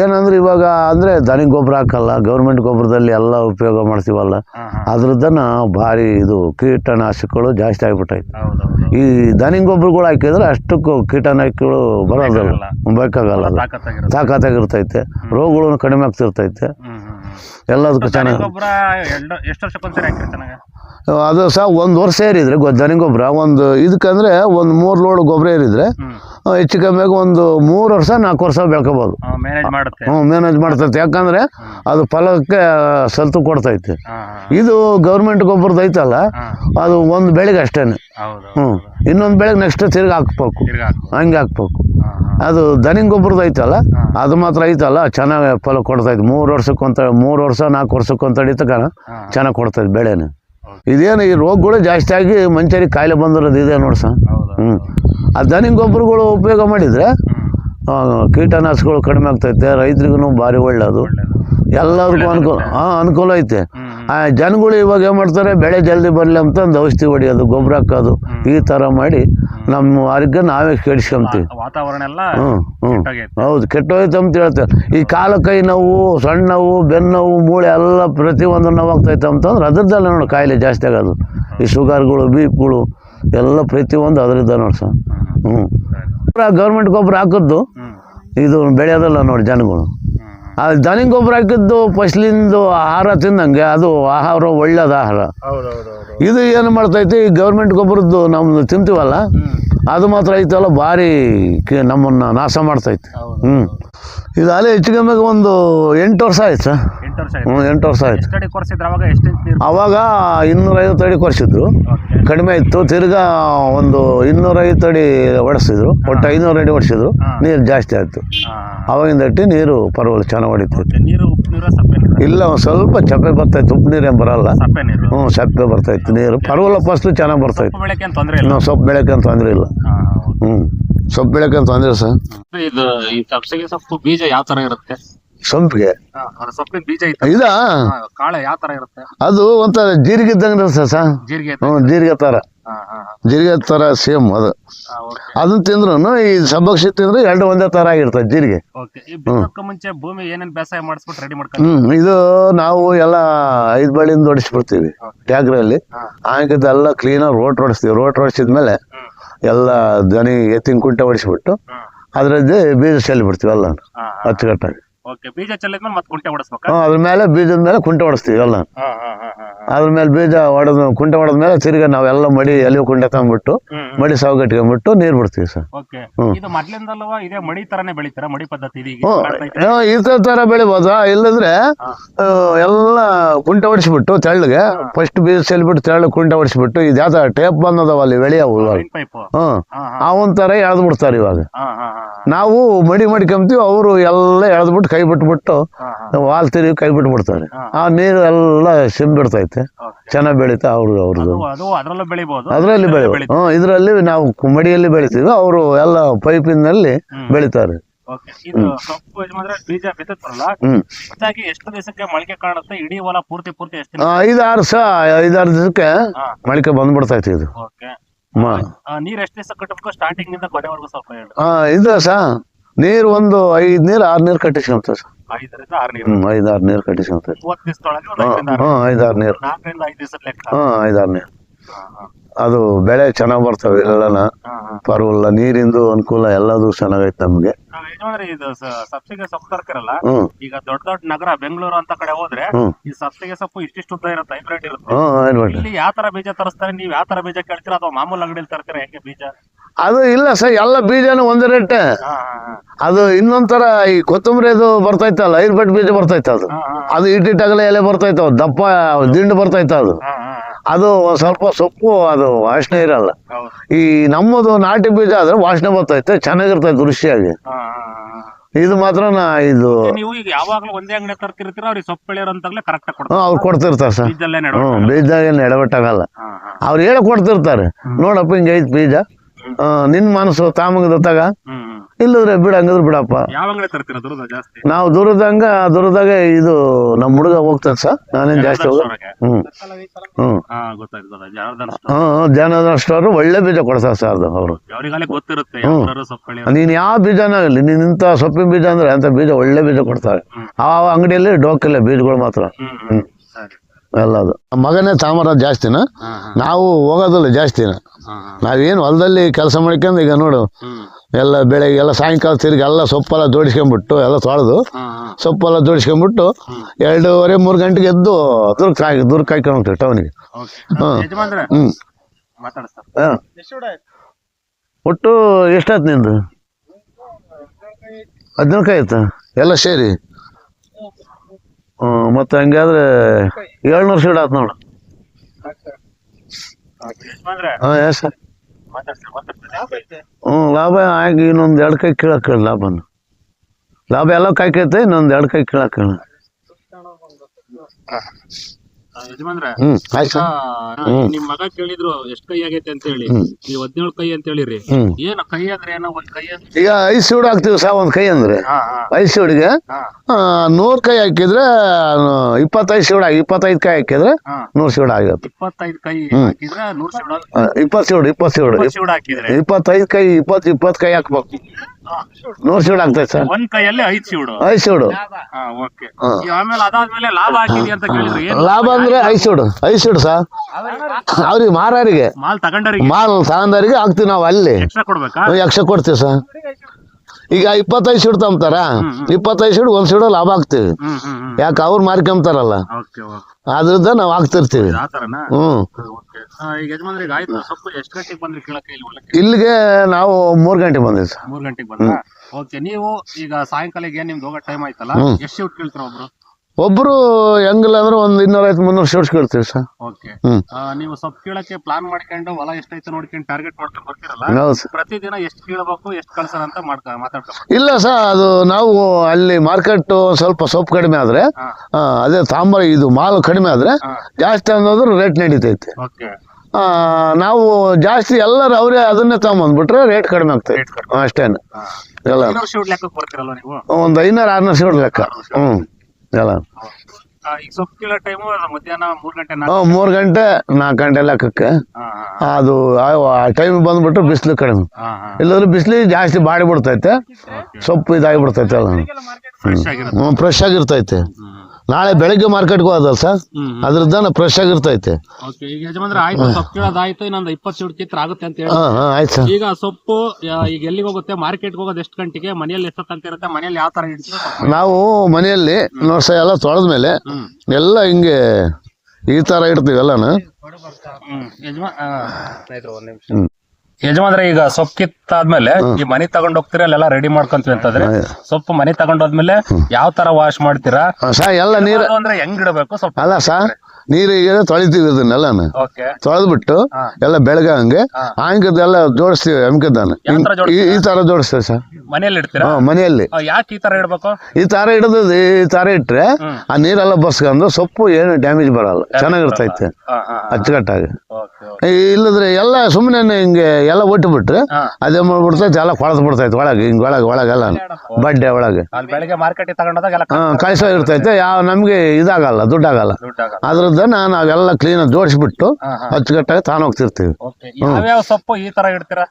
Speaker 1: ಏನಂದ್ರೆ ಇವಾಗ ಅಂದರೆ ದನಿ ಗೊಬ್ಬರ ಹಾಕಲ್ಲ ಗೌರ್ಮೆಂಟ್ ಗೊಬ್ಬರದಲ್ಲಿ ಎಲ್ಲ ಉಪಯೋಗ ಮಾಡ್ತೀವಲ್ಲ ಅದ್ರದ್ದನ್ನು ಭಾರಿ ಇದು ಕೀಟನಾಶಕಗಳು ಜಾಸ್ತಿ ಆಗಿಬಿಟ್ಟೈತೆ. ಈ ದನಿ ಗೊಬ್ಬರಗಳು ಹಾಕಿದ್ರೆ ಅಷ್ಟಕ್ಕೂ ಕೀಟನಾಶಕಗಳು ಬರೋದಿಲ್ಲ. ಬೇಕಾಗಲ್ಲ.
Speaker 2: ತಾಕತ್ತಾಗಿರುತ್ತೆ.
Speaker 1: ರೋಗಗಳು ಕಡಿಮೆ ಆಗ್ತಿರ್ತೈತೆ. ಎಲ್ಲದಕ್ಕೂ ಚೆನ್ನಾಗಿ
Speaker 2: ಗೊಬ್ಬರ ಎಷ್ಟು ವರ್ಷಕ್ಕೊಂದ್ಸರಿ ಹಾಕಿರಿ ಚೆನ್ನಾಗ?
Speaker 1: ಅದು ಸಹ ಒಂದು ವರ್ಷ ಏರಿದ್ರೆ ಗೊ ದನಿ ಗೊಬ್ಬರ ಒಂದು ಇದಕ್ಕಂದ್ರೆ ಒಂದು ಮೂರು ಲೋಡ್ ಗೊಬ್ಬರ ಏರಿದ್ರೆ ಹೆಚ್ಚು ಕಮ್ಮಿಯಾಗಿ ಒಂದು ಮೂರು ವರ್ಷ ನಾಲ್ಕು ವರ್ಷ ಬೆಳ್ಕೋಬೋದು. ಹ್ಞೂ ಮ್ಯಾನೇಜ್ ಮಾಡ್ತೈತೆ. ಯಾಕಂದ್ರೆ ಅದು ಫಲಕ್ಕೆ ಸಲ್ತು ಕೊಡ್ತೈತೆ. ಇದು ಗೌರ್ಮೆಂಟ್ ಗೊಬ್ಬರದ ಐತಲ್ಲ ಅದು ಒಂದು ಬೆಳೆಗೆ ಅಷ್ಟೇನೆ.
Speaker 2: ಹೌದು
Speaker 1: ಹ್ಞೂ ಇನ್ನೊಂದು ಬೆಳೆಗೆ ನೆಕ್ಸ್ಟ್ ತಿರ್ಗಿ ಹಾಕ್ಬೇಕು. ಹಂಗೆ ಹಾಕ್ಬೇಕು. ಅದು ದನಿ ಗೊಬ್ಬರದ ಐತಲ್ಲ ಅದು ಮಾತ್ರ ಐತಲ್ಲ ಚೆನ್ನಾಗಿ ಫಲ ಕೊಡ್ತೈತೆ. ಮೂರು ವರ್ಷಕ್ಕೊಂತ ಮೂರು ವರ್ಷ ನಾಲ್ಕು ವರ್ಷಕ್ಕೊಂತ ಹಿಡಿತಕ
Speaker 2: ಹಾ.
Speaker 1: ಚೆನ್ನಾಗಿ ಕೊಡ್ತೈತೆ ಬೆಳೆನ. ಇದೇನು ಈ ರೋಗಗಳು ಜಾಸ್ತಿ ಆಗಿ ಮನುಷ್ಯರಿಗೆ ಕಾಯಿಲೆ ಬಂದಿರೋದು ಇದೆ ನೋಡಿ ಸರ್. ಹ್ಞೂ ಆ ದನಿ ಗೊಬ್ಬರಗಳು ಉಪಯೋಗ ಮಾಡಿದರೆ ಕೀಟನಾಶಕಗಳು ಕಡಿಮೆ ಆಗ್ತೈತೆ ರೈತರಿಗೂ ಭಾರಿ ಒಳ್ಳೆಯದು
Speaker 2: ಒಳ್ಳೇದು.
Speaker 1: ಎಲ್ಲದಕ್ಕೂ ಅನುಕೂಲ ಹಾಂ ಅನುಕೂಲ ಐತೆ. ಆ ಜನಗಳು ಇವಾಗ ಏನು ಮಾಡ್ತಾರೆ ಬೆಳೆ ಜಲ್ದಿ ಬರಲಿ ಅಂತ ಒಂದು ಔಷಧಿ ಹೊಡಿಯೋದು ಗೊಬ್ಬರ ಹಾಕೋದು ಈ ಥರ ಮಾಡಿ ನಮ್ಮ ಆರೋಗ್ಯ ನಾವೇ ಕೆಡಿಸ್ಕೊಂತೀವಿ.
Speaker 2: ವಾತಾವರಣ ಎಲ್ಲ
Speaker 1: ಹ್ಞೂ ಹ್ಞೂ. ಹೌದು ಕೆಟ್ಟೋಯ್ತು ಅಂತ ಹೇಳ್ತಾರೆ. ಈ ಕಾಲು ಕೈ ನೋವು ಸಣ್ಣ ನೋವು ಬೆನ್ನು ನೋವು ಮೂಳೆ ಎಲ್ಲ ಪ್ರತಿಯೊಂದು ನೋವು ಆಗ್ತೈತೆ ಅಂತಂದ್ರೆ ಅದ್ರದ್ದೆಲ್ಲ ನೋಡಿ ಕಾಯಿಲೆ ಜಾಸ್ತಿ ಆಗೋದು. ಈ ಶುಗರ್ಗಳು ಬಿ ಪಿಗಳು ಎಲ್ಲ ಪ್ರತಿಯೊಂದು ಅದರಿಂದ ನೋಡಿ ಸರ್. ಹ್ಞೂ ಗೌರ್ಮೆಂಟ್ ಗೊಬ್ಬರ ಹಾಕಿದ್ದು ಇದು ಬೆಳೆಯೋದಲ್ಲ ನೋಡಿ ಜನಗಳು. ಆ ದನಿ ಗೊಬ್ಬರ ಹಾಕಿದ್ದು ಫಸ್ಲಿಂದು ಆಹಾರ ತಿಂದಂಗೆ ಅದು ಆಹಾರ ಒಳ್ಳೇದು ಆಹಾರ. ಇದು ಏನು ಮಾಡ್ತೈತಿ ಈ ಗೌರ್ಮೆಂಟ್ ಗೊಬ್ಬರದ್ದು ನಮ್ದು ತಿಂತೀವಲ್ಲ ಅದು ಮಾತ್ರ ಐತಲ್ಲ ಭಾರಿ ನಮ್ಮನ್ನ ನಾಶ ಮಾಡ್ತೈತಿ. ಹ್ಞೂ ಇದು ಅಲ್ಲೇ ಹೆಚ್ಚು ಕಮ್ಮಿ ಒಂದು ಎಂಟು ವರ್ಷ ಆಯ್ತು. ಸರ್
Speaker 2: ಎಂಟು ವರ್ಷ ಆಯ್ತು.
Speaker 1: ಹ್ಞೂ ಎಂಟು ವರ್ಷ ಆಯ್ತು.
Speaker 2: ಎಷ್ಟು ಅಡಿ ಕೊರ್ಸಿದ್ರೆ ಅವಾಗ ಎಷ್ಟು ಇಂಚ್ ನೀರು
Speaker 1: ಅವಾಗ ಇನ್ನೂರೈವತ್ತು ಅಡಿ ಕೊರ್ಸಿದ್ರು.
Speaker 2: ಓಕೆ.
Speaker 1: ಕಡಿಮೆ ಇತ್ತು ತಿರ್ಗಾ ಒಂದು ಇನ್ನೂರೈವತ್ತು ಅಡಿ ಹೊಡೆಸಿದ್ರು ಒಟ್ಟು ಐನೂರು ಅಡಿ ಹೊಡೆಸಿದ್ರು ನೀರು ಜಾಸ್ತಿ ಆಯಿತು.
Speaker 2: ಆವಾಗಿಂದ
Speaker 1: ಅವಾಗಿಂದ ಅಟ್ಟಿ ನೀರು ಪರವಾಗಿಲ್ಲ ಚೆನ್ನಾಗಿ
Speaker 2: ಹೊಡಿತು. ನೀರು ಉಪ್ಪು ನೀರು ಸಪ್ಪೆ ನೀರು
Speaker 1: ಇಲ್ಲ ಒಂದು ಸ್ವಲ್ಪ ಚಪ್ಪೆ ಬರ್ತಾಯಿತ್ತು ಉಪ್ಪು ನೀರೇನು ಬರಲ್ಲ.
Speaker 2: ಸಪ್ಪೆ ನೀರು.
Speaker 1: ಹ್ಞೂ ಸಪ್ಪೆ ಬರ್ತಾಯಿತ್ತು ನೀರು. ಪರವಾಗಿಲ್ಲ ಫಸ್ಟು ಚೆನ್ನಾಗಿ ಬರ್ತಾಯಿತ್ತು
Speaker 2: ಉಪ್ಪು ಬೆಳಕ್ಕೆ ಏನು ತೊಂದರೆ ಇಲ್ಲ.
Speaker 1: ನಾವು ಸೊಪ್ಪು ಬೆಳಕ್ಕೆ ತೊಂದರೆ ಇಲ್ಲ. ಹ್ಞೂ ಸೊಪ್ಪು ಬೆಳಕಂತ ಅಂತ ತೊಂದರೆ ಸರ್.
Speaker 2: ಇದು ಈ ಸಬ್ಸಿಗೆ ಸೊಪ್ಪು ಬೀಜ ಯಾವ ತರ ಇರುತ್ತೆ?
Speaker 1: ಸೊಂಪಿಗೆ?
Speaker 2: ಅದು ಸೊಪ್ಪಿನ ಬೀಜ ಇತ್ತು
Speaker 1: ಇದಾ?
Speaker 2: ಕಾಳೆ ಯಾವ ತರ ಇರುತ್ತೆ?
Speaker 1: ಅದು ಒಂಥರ ಜೀರಿಗೆ ಇದ್ದಂಗೆ ಇರುತ್ತೆ ಸರ್
Speaker 2: ಜೀರಿಗೆ
Speaker 1: ಹ್ಞೂ ಜೀರಿಗೆ ಥರ
Speaker 2: ಹಾ ಹಾ
Speaker 1: ಜೀರಿಗೆ ಥರ ಸೇಮ್ ಅದು.
Speaker 2: ಓಕೆ.
Speaker 1: ಅದನ್ನ ತಿಂದ್ರು ಈ ಸಬ್ಬಕ್ಷಿ ತಿಂದ್ರೆ ಎರಡು ಒಂದೇ ಥರ ಆಗಿರ್ತದೆ ಜೀರಿಗೆ.
Speaker 2: ಓಕೆ ಈ ಮುಂಚೆ ಭೂಮಿ ಏನೇನ್ ಬೇಸಾಯ ಮಾಡಿಸ್ಬಿಟ್ಟು ರೆಡಿ ಮಾಡ್ಕೊಂಡು
Speaker 1: ಹ್ಮ್ ಇದು ನಾವು ಎಲ್ಲ ಐದು ಬಳಿಯಿಂದ ಹೊಡಿಸ್ಬಿಡ್ತೀವಿ ಟ್ಯಾಕ್ರಲ್ಲಿ
Speaker 2: ಹಾ.
Speaker 1: ಆಮೇಲೆ ಕ್ಲೀನಾಗಿ ರೋಟ್ ಹೊಡಿಸ್ತೀವಿ ರೋಟ್ ಹೊಡಿಸಿದ್ಮೇಲೆ ಎಲ್ಲ ದನಿ ಎತ್ತಿನ ಕುಂಟೆ ಹೊಡಿಸ್ಬಿಟ್ಟು ಅದ್ರದ್ದು ಬೀಜ ಚೆಲ್ಲಿ ಬಿಡ್ತೀವಿ ಎಲ್ಲ ಅಚ್ಚುಕಟ್ಟಾಗಿ.
Speaker 2: ಬೀಜ ಚೆಲ್ಲಿದ್ಮೇಲೆ ಮತ್ತೆ ಕುಂಟೆ ಹೊಡಿಸ್ಬೇಕು
Speaker 1: ಅದ್ರ ಮೇಲೆ ಬೀಜದ ಮೇಲೆ ಕುಂಟೆ ಹೊಡಿಸ್ತೀವಿ ಎಲ್ಲ ಅದ್ರ ಮೇಲೆ ಬೀಜ ಹೊಡೆದ ಕುಂಟೆ ಹೊಡೆದ ಮೇಲೆ ತಿರ್ಗಿ ನಾವೆಲ್ಲ ಮಡಿ ಎಲೆ ಕುಂಟೆ ತಂದ್ಬಿಟ್ಟು
Speaker 2: ಮಡಿ
Speaker 1: ಮಡಿ ಸಾವುಗಟ್ಕೊಂಡ್ಬಿಟ್ಟು ನೀರು ಬಿಡ್ತೀವಿ ಸರ್.
Speaker 2: ಇದು
Speaker 1: ಹ್ಞೂ ಈ ಥರ ಬೆಳಿಬೋದಾ? ಇಲ್ಲದ್ರೆ ಎಲ್ಲ ಕುಂಟೆ ಹೊಡಿಸ್ಬಿಟ್ಟು ತೆಳ್ಳಗೆ ಫಸ್ಟ್ ಬೀಜ ಚೆಲ್ಬಿಟ್ಟು ತೆಳ್ಳಗೆ ಕುಂಟೆ ಹೊಡಿಸ್ಬಿಟ್ಟು ಇದು ಯಾವ್ದಾರ ಟೇಪ್ ಬಂದದವ ಅಲ್ಲಿ ಬೆಳೆಯವು ಇವಾಗ
Speaker 2: ಮೈನ್ ಪೈಪು
Speaker 1: ಹ್ಮ್.
Speaker 2: ಹಾ ಹಾ.
Speaker 1: ಆ ಒಂಥರ ಎಳ್ದು ಬಿಡ್ತಾರೆ ಇವಾಗ. ನಾವು ಮಡಿ ಮಡಿಕೊಂತೀವಿ ಅವರು ಎಲ್ಲ ಎಳ್ದ್ಬಿಟ್ಟು ಕೈ ಬಿಟ್ಬಿಟ್ಟು ವಾಲ್ ತಿರುಗಿ ಕೈ ಬಿಟ್ಬಿಡ್ತಾರೆ. ಆ ನೀರು ಎಲ್ಲ ಸಿಂಬಿಡ್ತೈತೆ.
Speaker 2: ಓಕೆ
Speaker 1: ಚೆನ್ನಾಗಿ ಬೆಳೀತಾ ಅವ್ರದ್ದು ಅವ್ರದ್ದು
Speaker 2: ಅದು ಅದು ಅದ್ರಲ್ಲೂ ಬೆಳಿಬಹುದು
Speaker 1: ಅದರಲ್ಲಿ ಬೆಳೆ ಹ್ಞೂ ಇದರಲ್ಲಿ ನಾವು ಕುಮ್ಮಡಿಯಲ್ಲಿ ಬೆಳಿತೀವಿ ಅವರು ಎಲ್ಲ ಪೈಪಿನಲ್ಲಿ. ಬೆಳಿತಾರೆ.
Speaker 2: ಓಕೆ ಇದು ಸೊಪ್ಪು ಯಜಮಾನ್ರೆ ಬೀಜ ಬಿತ್ತುತ್ತಲ್ಲ
Speaker 1: ಹ್ಮ್.
Speaker 2: ಬಿತ್ತಾಗಿ ಎಷ್ಟು ದಿವಸಕ್ಕೆ ಮೊಳಕೆ ಕಾಣುತ್ತೆ? ಇಡೀ ಹೊಲ ಪೂರ್ತಿ ಪೂರ್ತಿ ಎಷ್ಟು ದಿನ
Speaker 1: ಆ, ಐದಾರು ಸಹ ಐದಾರು ದಿವಸಕ್ಕೆ
Speaker 2: ಹಾ.
Speaker 1: ಮೊಳಕೆ ಬಂದ್ಬಿಡ್ತೈತಿ ಇದು.
Speaker 2: ಓಕೆ.
Speaker 1: ಮ
Speaker 2: ನೀರ್ ಎಷ್ಟು ದಿವಸ ಕಟ್ಟಬೇಕು? ಸ್ಟಾರ್ಟಿಂಗ್ ಇಂದ ಕೊನೆವರೆಗೂ ಸ್ವಲ್ಪ ಹೇಳಿ.
Speaker 1: ಆ, ಇದು ಸಹ ನೀರು ಒಂದು ಐದು ನೀರು ಆರು ನೀರು ಕಟ್ಟಿಸ್ಕೊಂತ ಸರ್.
Speaker 2: ಐದರಿಂದ ಆರು ನೀರು.
Speaker 1: ಹ್ಮ್ ಐದಾರು ನೀರು ಕಟ್ಟಿಸ್ಕೊಂತ
Speaker 2: ಮೂವತ್ತು ದಿವಸದೊಳಗೆ ಒಂದು ಐದರಿಂದ ಆರು
Speaker 1: ಹ್ಮ್ ಐದಾರು ನೀರು.
Speaker 2: ನಾಲ್ಕರಿಂದ ಐದು ದಿವಸದ ಲೆಕ್ಕ.
Speaker 1: ಹ್ಮ್ ಐದಾರು ನೀರು. ಅದು ಬೆಳೆ ಚೆನ್ನಾಗಿ ಬರ್ತವೆ ಎಲ್ಲನ.
Speaker 2: ಪರವಲ್ಲ.
Speaker 1: ಪರವಾಗಿಲ್ಲ ನೀರಿಂದು ಅನುಕೂಲ ಎಲ್ಲದು ಚೆನ್ನಾಗೈತೆ ನಮ್ಗೆ.
Speaker 2: ಯಜಮಾನ್ರೆ ಇದು ಸ- ಸಬ್ಸಿಗೆ ಸೊಪ್ಪು ತರ್ಕಾರಲ್ಲ?
Speaker 1: ಹ್ಮ್.
Speaker 2: ಈಗ ದೊಡ್ಡ ದೊಡ್ಡ ನಗರ ಬೆಂಗಳೂರು ಅಂತ ಕಡೆ ಹೋದ್ರೆ
Speaker 1: ಹ್ಮ್.
Speaker 2: ಈ ಸಬ್ಸಿಗೆ ಸೊಪ್ಪು ಇಷ್ಟಿಷ್ಟು ಉದ್ದ ಇರುತ್ತೆ ಹೈಬ್ರಿಡ್ ಇರುತ್ತೆ.
Speaker 1: ಹ್ಮ್
Speaker 2: ಇಲ್ಲಿ ಯಾವ ತರ ಬೀಜ ತರಿಸ್ತಾರೆ? ನೀವು ಯಾವ ತರ ಬೀಜ ಕೇಳ್ತೀರಾ? ಅಥವಾ ಮಾಮೂಲು ಅಂಗಡಿಲಿ ತರ್ತೀರಾ? ಹೆಂಗೆ ಬೀಜ?
Speaker 1: ಅದು ಇಲ್ಲ ಸರ್ ಎಲ್ಲ ಬೀಜನೂ ಒಂದೇ ರೇಟ್.
Speaker 2: ಹಾ, ಹಾ, ಹಾ.
Speaker 1: ಅದು ಇನ್ನೊಂಥರ ಈ ಕೊತ್ತಂಬರಿ ಅದು ಬರ್ತೈತಲ್ಲ ಐರ್ಬಟ್ ಬೀಜ ಬರ್ತೈತೆ ಅದು
Speaker 2: ಹಾ, ಹಾ,
Speaker 1: ಅದು ಇಟ್ಟಿಟ್ಟಾಗಲೇ ಎಲೆ ಬರ್ತೈತೆ ದಪ್ಪ ದಿಂಡು ಬರ್ತೈತೆ ಅದು
Speaker 2: ಹಾ, ಹಾ, ಹಾ.
Speaker 1: ಅದು ಸ್ವಲ್ಪ ಸೊಪ್ಪು ಅದು ವಾಸನೆ ಇರಲ್ಲ. ಈ ನಮ್ಮದು ನಾಟಿ ಬೀಜ ಆದ್ರೆ ವಾಸನೆ ಬರ್ತೈತೆ ಚೆನ್ನಾಗಿರ್ತೈತೆ ರುಚಿಯಾಗಿ.
Speaker 2: ಹಾ.
Speaker 1: ಇದು ಮಾತ್ರ ಇದು
Speaker 2: ನೀವು ಈಗ ಯಾವಾಗ್ಲೂ ಒಂದೇ ಅಂಗಡಿ ತರ್ತಿರ್ತೀರ ಅವ್ರಿಗೆ ಸೊಪ್ಪು ಕರೆಕ್ಟ್ ಕೊಡ್ತಾರೆ.
Speaker 1: ಅವ್ರು ಕೊಡ್ತಿರ್ತಾರೆ ಸರ್. ಬೀಜ ಏನು ಎಡವಟ್ಟಾಗಲ್ಲ. ಅವ್ರು ಹೇಳಿ ಕೊಡ್ತಿರ್ತಾರೆ. ನೋಡಪ್ಪ ಹಿಂಗೈತ್ ಬೀಜ. ನಿನ್ ಮನಸ್ಸು ತಾಮಗದತ್ತಾಗ. ಇಲ್ಲದ್ರೆ ಬಿಡ ಹಂಗಂದ್ರೆ ಬಿಡಪ್ಪ. ನಾವು ದೂರದಂಗ ದೂರದಾಗ ಇದು ನಮ್ಮ ಹುಡುಗ ಹೋಗ್ತಾನೆ ಸರ್. ನಾನೇನ್ ಜಾಸ್ತಿ ಹೋಗ. ಹ್ಮ್. ಹ್ಮ್.
Speaker 2: ಜನಾರ್ದನ್ ಸ್ಟೋರ್.
Speaker 1: ಒಳ್ಳೆ ಬೀಜ ಕೊಡ್ತಾರ ಸರ್ ಅದು ಅವರು. ನೀನ್ ಯಾವ ಬೀಜನ ಆಗಲಿ ನೀನ್ ಇಂಥ ಸೊಪ್ಪಿನ ಬೀಜ ಅಂದ್ರೆ ಅಂತ ಬೀಜ ಒಳ್ಳೆ ಬೀಜ ಕೊಡ್ತಾರೆ. ಆ ಅಂಗಡಿಯಲ್ಲಿ ಡೋಕಿಲ್ಲ ಬೀಜಗಳು ಮಾತ್ರ.
Speaker 2: ಹ್ಮ್ ಹ್ಮ್ ಅದು
Speaker 1: ಎಲ್ಲದು. ಮಗನೇ ತಾಮರ ಜಾಸ್ತಿನ ನಾವು ಹೋಗೋದಿಲ್ಲ ಜಾಸ್ತಿನ ನಾವೇನು ಹೊಲದಲ್ಲಿ ಕೆಲಸ ಮಾಡ್ಕೊಂಡು ಈಗ ನೋಡು ಎಲ್ಲ ಬೆಳಗ್ಗೆ ಎಲ್ಲ ಸಾಯಂಕಾಲ ತಿರ್ಗಿ ಎಲ್ಲ ಸೊಪ್ಪೆಲ್ಲ ಜೋಡಿಸ್ಕೊಂಡ್ಬಿಟ್ಟು ಎಲ್ಲ ತೊಳೆದು ಸೊಪ್ಪೆಲ್ಲ ಜೋಡಿಸ್ಕೊಂಡ್ಬಿಟ್ಟು. ಎರಡೂವರೆ ಮೂರು ಗಂಟೆಗೆ ಎದ್ದು ದುರ್ಗ್ ಹಾಕಿ ಕಾಯ್ಕೊಂಡು ಹೋಗ್ತೀವಿ ಟೌನಿಗೆ. ಹ್ಞೂ ಹಾಂ. ಒಟ್ಟು ಎಷ್ಟಾಯ್ತು ನಿಂದು? ಹದಿನಾಲ್ಕು ಆಯ್ತಾ? ಎಲ್ಲ ಸೇರಿ? ಮತ್ತು ಹಂಗಾದ್ರೆ ಏಳ್ನೂರು ಸೀಡ್ ಆತ್ ನೋಡು. ಹಾಂ ಎಸ್ ಸರ್? ಹ್ಞೂ ಲಾಭ ಆಗಿ ಇನ್ನೊಂದು ಎರಡು ಕೈ ಕೀಳಕ್ಕೆ ಲಾಭನ ಲಾಭ ಎಲ್ಲ ಕಾಯ್ಕೈತೆ ಇನ್ನೊಂದು ಎರಡು ಕೈ ಕೀಳಕ್ಕೆ
Speaker 2: ಯಜಮಾನ್ರೆ
Speaker 1: ಹ್ಞೂ ಆಯ್ತು
Speaker 2: ಈಗ
Speaker 1: ಸರ್.
Speaker 2: ನಿಮ್ ಮಗ ಕೇಳಿದ್ರು ಎಷ್ಟ್ ಕೈ ಆಗೈತೆ ಅಂತ ಹೇಳಿ.
Speaker 1: ಹ್ಮ್.
Speaker 2: ನೀವು ಹದಿನೇಳು ಕೈ ಅಂತ ಹೇಳಿರಿ. ಏನು ಕೈ ಅಂದ್ರೆ ಏನೋ ಒಂದ್ ಕೈ ಅಂತ
Speaker 1: ಈಗ ಐದು ಸೀಡ್ ಹಾಕ್ತಿವಿ ಸಹ ಒಂದು ಕೈ ಅಂದ್ರೆ. ಐದು ಸೀಡ್ಗೆ ನೂರು ಕೈ ಹಾಕಿದ್ರೆ ಇಪ್ಪತ್ತೈದು ಶಿವಡ ಇಪ್ಪತ್ತೈದು ಕೈ ಹಾಕಿದ್ರೆ ನೂರು ಸೀಡ್ ಆಗತ್ತೆ.
Speaker 2: ಇಪ್ಪತ್ತೈದು ಕೈ ಸಿವಡ
Speaker 1: ಇಪ್ಪತ್ತು ಸೀಡ್ ಇಪ್ಪತ್ತು
Speaker 2: ಹಾಕಿದ್ರೆ.
Speaker 1: ಇಪ್ಪತ್ತೈದು ಕೈ ಇಪ್ಪತ್ತು ಇಪ್ಪತ್ತು ಕೈ ಹಾಕ್ಬೇಕು. ನೂರು ಶಿವಡ ಆಗ್ತೈತೆ ಸರ್.
Speaker 2: ಒಂದ್ ಕೈಯಲ್ಲಿ ಐದ್ ಸಿವಡು
Speaker 1: ಐದು
Speaker 2: ಓಕೆ. ಆಮೇಲೆ ಅದಾದ್ಮೇಲೆ ಲಾಭ ಹಾಕಿದ್ರಿ ಅಂತ ಕೇಳಿದ್ರು
Speaker 1: ಲಾಭ ಅಂದ್ರೆ ಐದು ಸೀಡು ಐದು ಸೀಡು ಸರ್. ಅವ್ರಿಗೆ ಮಾರಾರಿಗೆ.
Speaker 2: ಮಾಲ್ ತಗೊಂಡರಿಗೆ
Speaker 1: ಮಾಲ್ ತಗೊಂಡವರಿಗೆ ಹಾಕ್ತೀವಿ ನಾವು ಅಲ್ಲಿ.
Speaker 2: ಯಕ್ಷ ಕೊಡ್ಬೇಕಾ?
Speaker 1: ಯಕ್ಷ ಕೊಡ್ತೀವಿ ಸರ್. ಈಗ ಇಪ್ಪತ್ತೈದು ಸೀಟ್ ತಂಬ್ತಾರ. ಇಪ್ಪತ್ತೈದು ಸೀಟ್ ಒಂದ್ ಸೀಟ್ ಲಾಭ
Speaker 2: ಆಗ್ತೀವಿ.
Speaker 1: ಯಾಕೆ ಅವ್ರು ಮಾರ್ಕೊಂತಾರಲ್ಲ ಅದ್ರಿಂದ ನಾವು ಹಾಕ್ತಿರ್ತೀವಿ
Speaker 2: ಆ ತರನಾ
Speaker 1: ಹ್ಮ್. ಇಲ್ಲಿಗೆ ನಾವು ಮೂರ್ ಗಂಟೆ ಬಂದಿವಿ ಸರ್.
Speaker 2: ಮೂರ್ ಗಂಟೆಗೆ ಬಂದ್ರ? ಓಕೆ ನೀವು ಈಗ ಸಾಯಂಕಾಲ ಏನ್ ನಿಮ್ದು ಹೋಗೋ ಟೈಮ್ ಆಯ್ತಲ್ಲ. ಎಷ್ಟು ಕೇಳ್ತೀರ ಒಬ್ರು?
Speaker 1: ಒಬ್ರು ಹೆಂಗಿಲ್ಲ ಅಂದ್ರೆ ಒಂದ್ ಇನ್ನೂರೈವತ್ತು ಮುನ್ನೂರು ಶೂಟ್ಸ್ ಕೇಳ್ತೀವಿ ಸರ್.
Speaker 2: ಓಕೆ
Speaker 1: ಹ್ಮ್.
Speaker 2: ನೀವು ಸೊಪ್ಪು ಕೀಳಕ್ಕೆ ಪ್ಲಾನ್ ಮಾಡ್ಕೊಂಡು ಹೊಲ ಎಷ್ಟೈತೆ ನೋಡ್ಕೊಂಡು ಟಾರ್ಗೆಟ್ ಮಾಡ್ಕೊಂಡು ಬರ್ತೀರಲ್ಲ?
Speaker 1: ಹೌದು ಸರ್.
Speaker 2: ಪ್ರತಿದಿನ ಎಷ್ಟು ಕೀಳಬೇಕು ಎಷ್ಟು ಕಳ್ಸೋಣ ಅಂತ ಮಾತಾಡ್ತೀವಿ
Speaker 1: ಇಲ್ಲ ಸರ್ ಅದು ನಾವು ಅಲ್ಲಿ ಮಾರ್ಕೆಟ್ ಸ್ವಲ್ಪ ಸೊಪ್ಪು ಕಡಿಮೆ ಆದ್ರೆ
Speaker 2: ಹಾ.
Speaker 1: ಅದೇ ತಾಂಬರ ಇದು ಮಾಲು ಕಡಿಮೆ ಆದ್ರೆ
Speaker 2: ಹಾ.
Speaker 1: ಜಾಸ್ತಿ ಅನ್ನೋದ್ರ ರೇಟ್ ನಡೀತೈತೆ.
Speaker 2: ಓಕೆ
Speaker 1: ಆ, ನಾವು ಜಾಸ್ತಿ ಎಲ್ಲರೂ ಅವರೇ ಅದನ್ನೇ ತಗೊಂಬಂದ್ಬಿಟ್ರೆ ರೇಟ್ ಕಡಿಮೆ ಆಗ್ತೈತೆ.
Speaker 2: ಅಷ್ಟೇನು ಕಡಿಮೆ.
Speaker 1: ಅಷ್ಟೇನೆ. ಎಲ್ಲ.
Speaker 2: ಐನೂರು ಶೂಟ್ ಲೆಕ್ಕಕ್ಕೆ ಬರ್ತೀರಲ್ಲ ನೀವು?
Speaker 1: ಒಂದು ಐನೂರು ಆರ್ನೂರು ಸಿಗೋದು ಲೆಕ್ಕ. ಹ್ಞೂ ಎಲ್ಲ
Speaker 2: ಆ, ಈಗ ಸೊಪ್ಪು ಕೀಳೋ ಟೈಮು ಮಧ್ಯಾಹ್ನ ಮೂರ್ ಗಂಟೆ
Speaker 1: ಮೂರು ಗಂಟೆ ನಾಲ್ಕು ಗಂಟೆ ಲೆಕ್ಕಕ್ಕೆ
Speaker 2: ನಾಲ್ಕು
Speaker 1: ಅದು ಆ ಟೈಮ್ ಬಂದ್ಬಿಟ್ಟು ಬಿಸಿಲು ಕಡಿಮೆ. ಇಲ್ಲಾಂದ್ರೆ ಬಿಸಿಲು ಜಾಸ್ತಿ ಬಾಡಿ ಬಿಡ್ತೈತೆ. ಸೊಪ್ಪು ಇದಾಗಿ ಬಿಡ್ತೈತೆ
Speaker 2: ಫ್ರೆಶ್ ಆಗಿರುತ್ತೆ.
Speaker 1: ಫ್ರೆಶ್ ಆಗಿರ್ತೈತೆ. ನಾಳೆ ಬೆಳಗ್ಗೆ ಮಾರ್ಕೆಟ್ಗೆ ಹೋದಲ್ಲ ಸರ್. ಅದ್ರದ್ದಾನ ಫ್ರೆಶ್ ಆಗಿರ್ತೈತೆ.
Speaker 2: ಓಕೆ ಈಗ ಯಜಮಾನ್ರೆ ಆಯ್ತು ಸೊಪ್ಪು ಕೀಳೋದಾಯ್ತು ಇನ್ನೊಂದು ಇಪ್ಪತ್ತು ಶೂಟ್ ಕಿತ್ರ ಆಗುತ್ತೆ ಅಂತ ಹೇಳಿ.
Speaker 1: ಹಾಂ ಹಾಂ ಆಯ್ತು ಸರ್
Speaker 2: ಈಗ ಸೊಪ್ಪು ಆ, ಈಗ ಎಲ್ಲಿಗೆ ಹೋಗುತ್ತೆ? ಮಾರ್ಕೆಟ್ಗೆ ಹೋಗೋದು ಎಷ್ಟು ಗಂಟೆಗೆ? ಮನೆಯಲ್ಲಿ ಎಷ್ಟು ತನಕ ಇರುತ್ತೆ? ಮನೆಯಲ್ಲಿ ಯಾವ ತರ ಇಡ್ತೀವಿ
Speaker 1: ನಾವು ಮನೆಯಲ್ಲಿ ನೋಡಿ ಸರ್ ಎಲ್ಲ ತೊಳೆದ ಮೇಲೆ ಎಲ್ಲ ಹಿಂಗೆ ಈ ತರ ಇಡ್ತೀವಿ ಎಲ್ಲನ.
Speaker 2: ಹ್ಮ್ ಯಜಮಾ ಆ, ಒಂದ್ ನಿಮಿಷ. ಯಜಮಾನ್ರೆ ಈಗ ಸೊಪ್ಪು ಕಿತ್ತಾದ್ಮೇಲೆ ಈ ಮನೆ ತಗೊಂಡ್ ಹೋಗ್ತೀರಾ ಅಲ್ಲೆಲ್ಲ ರೆಡಿ ಮಾಡ್ಕೊಂತೀವಿ ಅಂತಂದ್ರೆ ಸೊಪ್ಪು ಮನೆ ತಗೊಂಡೋದ್ಮೇಲೆ ಯಾವ ತರ ವಾಶ್ ಮಾಡ್ತೀರಾ?
Speaker 1: ಸರ್ ಎಲ್ಲ ನೀರು
Speaker 2: ಅದು ಅಂದ್ರೆ ಹೆಂಗ್ ಇಡಬೇಕು ಸೊಪ್ಪು
Speaker 1: ಅಲ್ಲ ಸರ್ ನೀರಿಗೆ ತೊಳಿತೀವಿ ಇದನ್ನೆಲ್ಲ
Speaker 2: ಓಕೆ.
Speaker 1: ತೊಳೆದ್ಬಿಟ್ಟು. ಎಲ್ಲ ಬೆಳಗ ಹಂಗೆ ಆಂಕದೆಲ್ಲ ಜೋಡಿಸ್ತೀವಿ ಎಮ್ಕದ್ದಾನ ಈ ತರ ಜೋಡಿಸ್ತೇವೆ ಸರ್.
Speaker 2: ಮನೆಯಲ್ಲಿ
Speaker 1: ಮನೆಯಲ್ಲಿ.
Speaker 2: ಯಾಕೆ ಈ ತರ ಇಡಬೇಕು?
Speaker 1: ಈ ತರ ಹಿಡಿದು ಈ ತರ ಇಟ್ರೆ ಆ ನೀರೆಲ್ಲ ಬಸ್ಕೊಂಡು ಸೊಪ್ಪು ಏನು ಡ್ಯಾಮೇಜ್ ಬರಲ್ಲ. ಚೆನ್ನಾಗಿರ್ತೈತೆ. ಅಚ್ಚುಕಟ್ಟಾಗಿ. ಇಲ್ಲದ್ರೆ ಎಲ್ಲ ಸುಮ್ಮನೆ ಹಿಂಗೆ ಎಲ್ಲ ಒಟ್ಟು ಬಿಟ್ರೆ ಅದೇ ಮಾಡ್ಬಿಡ್ತೈತೆ ಎಲ್ಲ ಕೊಳತು ಬಿಡ್ತೈತೆ ಒಳಗೆ ಹಿಂಗೆ ಒಳಗೆ ಒಳಗೆಲ್ಲ ಬಡ್ಡೆ ಒಳಗೆ.
Speaker 2: ಬೆಳಿಗ್ಗೆ ಮಾರ್ಕೆಟ್
Speaker 1: ಹಾಂ ಕಳಿಸೋ ಇರ್ತೈತೆ ಯಾವ ನಮಗೆ ಇದಾಗಲ್ಲ ದುಡ್ಡಾಗಲ್ಲ.
Speaker 2: ದುಡ್ಡಾಗ
Speaker 1: ಅದ್ರದ್ದನ್ನ ನಾವೆಲ್ಲ ಕ್ಲೀನ್ ಜೋಡಿಸ್ಬಿಟ್ಟು. ಅಚ್ಚುಕಟ್ಟಾಗಿ ತಾನು ಹೋಗ್ತಿರ್ತೀವಿ.
Speaker 2: ಯಾವ್ಯಾವ ಸೊಪ್ಪು ಈ ತರ ಇಡ್ತೀರಾ?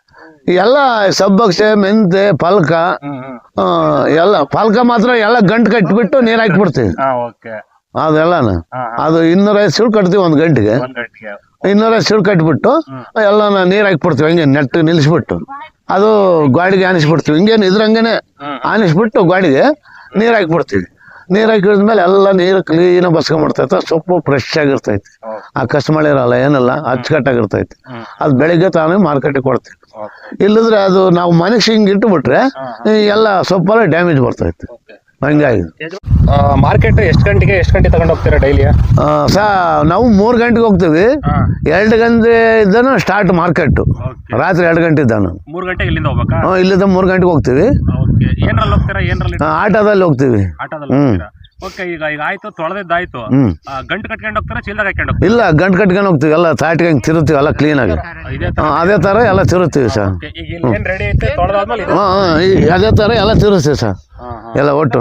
Speaker 1: ಎಲ್ಲ ಸಬ್ಬಕ್ಷೆ ಮೆಂತೆ ಪಲ್ಕ ಎಲ್ಲ ಪಲ್ಕ ಮಾತ್ರ ಎಲ್ಲ ಗಂಟು ಕಟ್ಟಿಬಿಟ್ಟು ನೀರ್ ಹಾಕ್ಬಿಡ್ತೀವಿ.
Speaker 2: ಐದು
Speaker 1: ಅದು ಇನ್ನೂರೈದು ಸಿಳು ಕಟ್ತೀವಿ ಒಂದು ಗಂಟೆಗೆ.
Speaker 2: ಇನ್ನೂರ ಗಂಟೆಗೆ.
Speaker 1: ಇನ್ನೂರೈದು ಸಿಳು ಕಟ್ಬಿಟ್ಟು ಎಲ್ಲ ನೀರು ಹಾಕ್ಬಿಡ್ತೀವಿ. ಹಂಗೆ ನೆಟ್ಟು ನಿಲ್ಲಿಸ್ಬಿಟ್ಟು ಅದು ಗಾಡಿಗೆ ಆನಿಸ್ಬಿಡ್ತೀವಿ. ಹಿಂಗೇನು ಇದ್ರಂಗೆನೆ. ಆನಿಸ್ಬಿಟ್ಟು ಗಾಡಿಗೆ ನೀರು ಹಾಕಿಬಿಡ್ತೀವಿ. ನೀರು ಮೇಲೆ ಎಲ್ಲ ನೀರು ಕ್ಲೀನ್ ಬಸ್ಕೊಂಡ್ಬಿಡ್ತೈತೆ. ಸೊಪ್ಪು ಫ್ರೆಶ್ ಆಗಿರ್ತೈತೆ ಆ ಕಸ್ಮಳೆ ಇರಲ್ಲ ಏನಲ್ಲ ಅಚ್ಚುಕಟ್ಟಾಗಿರ್ತೈತೆ. ಅದು ಬೆಳಿಗ್ಗೆ ತಾನೇ ಮಾರ್ಕೆಟಿಗೆ ಕೊಡ್ತೀವಿ. ಇಲ್ಲದ್ರೆ ಅದು ನಾವು ಮನೆಗೆ ಹಿಂಗೆ ಇಟ್ಟುಬಿಟ್ರೆ ಎಲ್ಲ ಸೊಪ್ಪೆಲ್ಲ ಡ್ಯಾಮೇಜ್ ಬರ್ತೈತೆ. ಹಂಗಾಗಿ
Speaker 2: ಮಾರ್ಕೆಟ್ ಎಷ್ಟು ಗಂಟೆಗೆ ಎಷ್ಟು ಗಂಟೆ ತಗೊಂಡು ಹೋಗ್ತೀರಾ ಡೈಲಿ
Speaker 1: ಸಾ ನಾವು ಮೂರು ಗಂಟೆಗೆ ಹೋಗ್ತೀವಿ. ಎರಡು ಗಂಟೆ ಇದ್ದಾನು ಸ್ಟಾರ್ಟ್ ಮಾರ್ಕೆಟ್ ರಾತ್ರಿ ಎರಡು ಗಂಟೆ ಇದ್ದಾನು.
Speaker 2: ಮೂರು ಗಂಟೆಗೆ ಇಲ್ಲಿಂದ ಹೋಗ್ಬೇಕಾ?
Speaker 1: ಇಲ್ಲಿಂದ ಮೂರು ಗಂಟೆಗೆ ಹೋಗ್ತೀವಿ.
Speaker 2: ಓಕೆ ಏನ್ರಲ್ಲಿ ಹೋಗ್ತೀರಾ ಏನ್ರಲ್ಲಿ?
Speaker 1: ಆ, ಆಟೋದಲ್ಲಿ ಹೋಗ್ತೀವಿ.
Speaker 2: ಆಟೋದಲ್ಲಿ ಹೋಗ್ತೀರಾ? ಓಕೆ ಈಗ ಈಗ ಆಯ್ತು ತೊಳೆದಿದ್ದಾಯ್ತು.
Speaker 1: ಹ್ಮ್.
Speaker 2: ಗಂಟು ಕಟ್ಕೊಂಡು ಹೋಗ್ತೀರಾ ಚೀಲದಾಗ ಹಾಕೊಂಡು ಹೋಗ್ತೀರಾ?
Speaker 1: ಇಲ್ಲ ಗಂಟು ಕಟ್ಕೊಂಡು ಹೋಗ್ತೀವಿ ಎಲ್ಲ ತಾಟ್ಗೆ ಹಂಗೆ ತಿರುತ್ತೀವಿ ಎಲ್ಲ ಕ್ಲೀನ್
Speaker 2: ಆಗಿ. ತರ.
Speaker 1: ಅದೇ ಥರ ಎಲ್ಲ ತಿರುತ್ತೀವಿ ಸರ್.
Speaker 2: ಈಗ ಇಲ್ಲಿ ಏನ್ ರೆಡಿ ಐತೆ ತೊಳೆದಾದ್ಮೇಲೆ ಇದೆ.
Speaker 1: ಹಾಂ ಹಾಂ ಅದೇ ಥರ ಎಲ್ಲ ತಿರುಸ್ತೀವಿ ಸರ್. ಎಲ್ಲ ಒಟ್ಟು.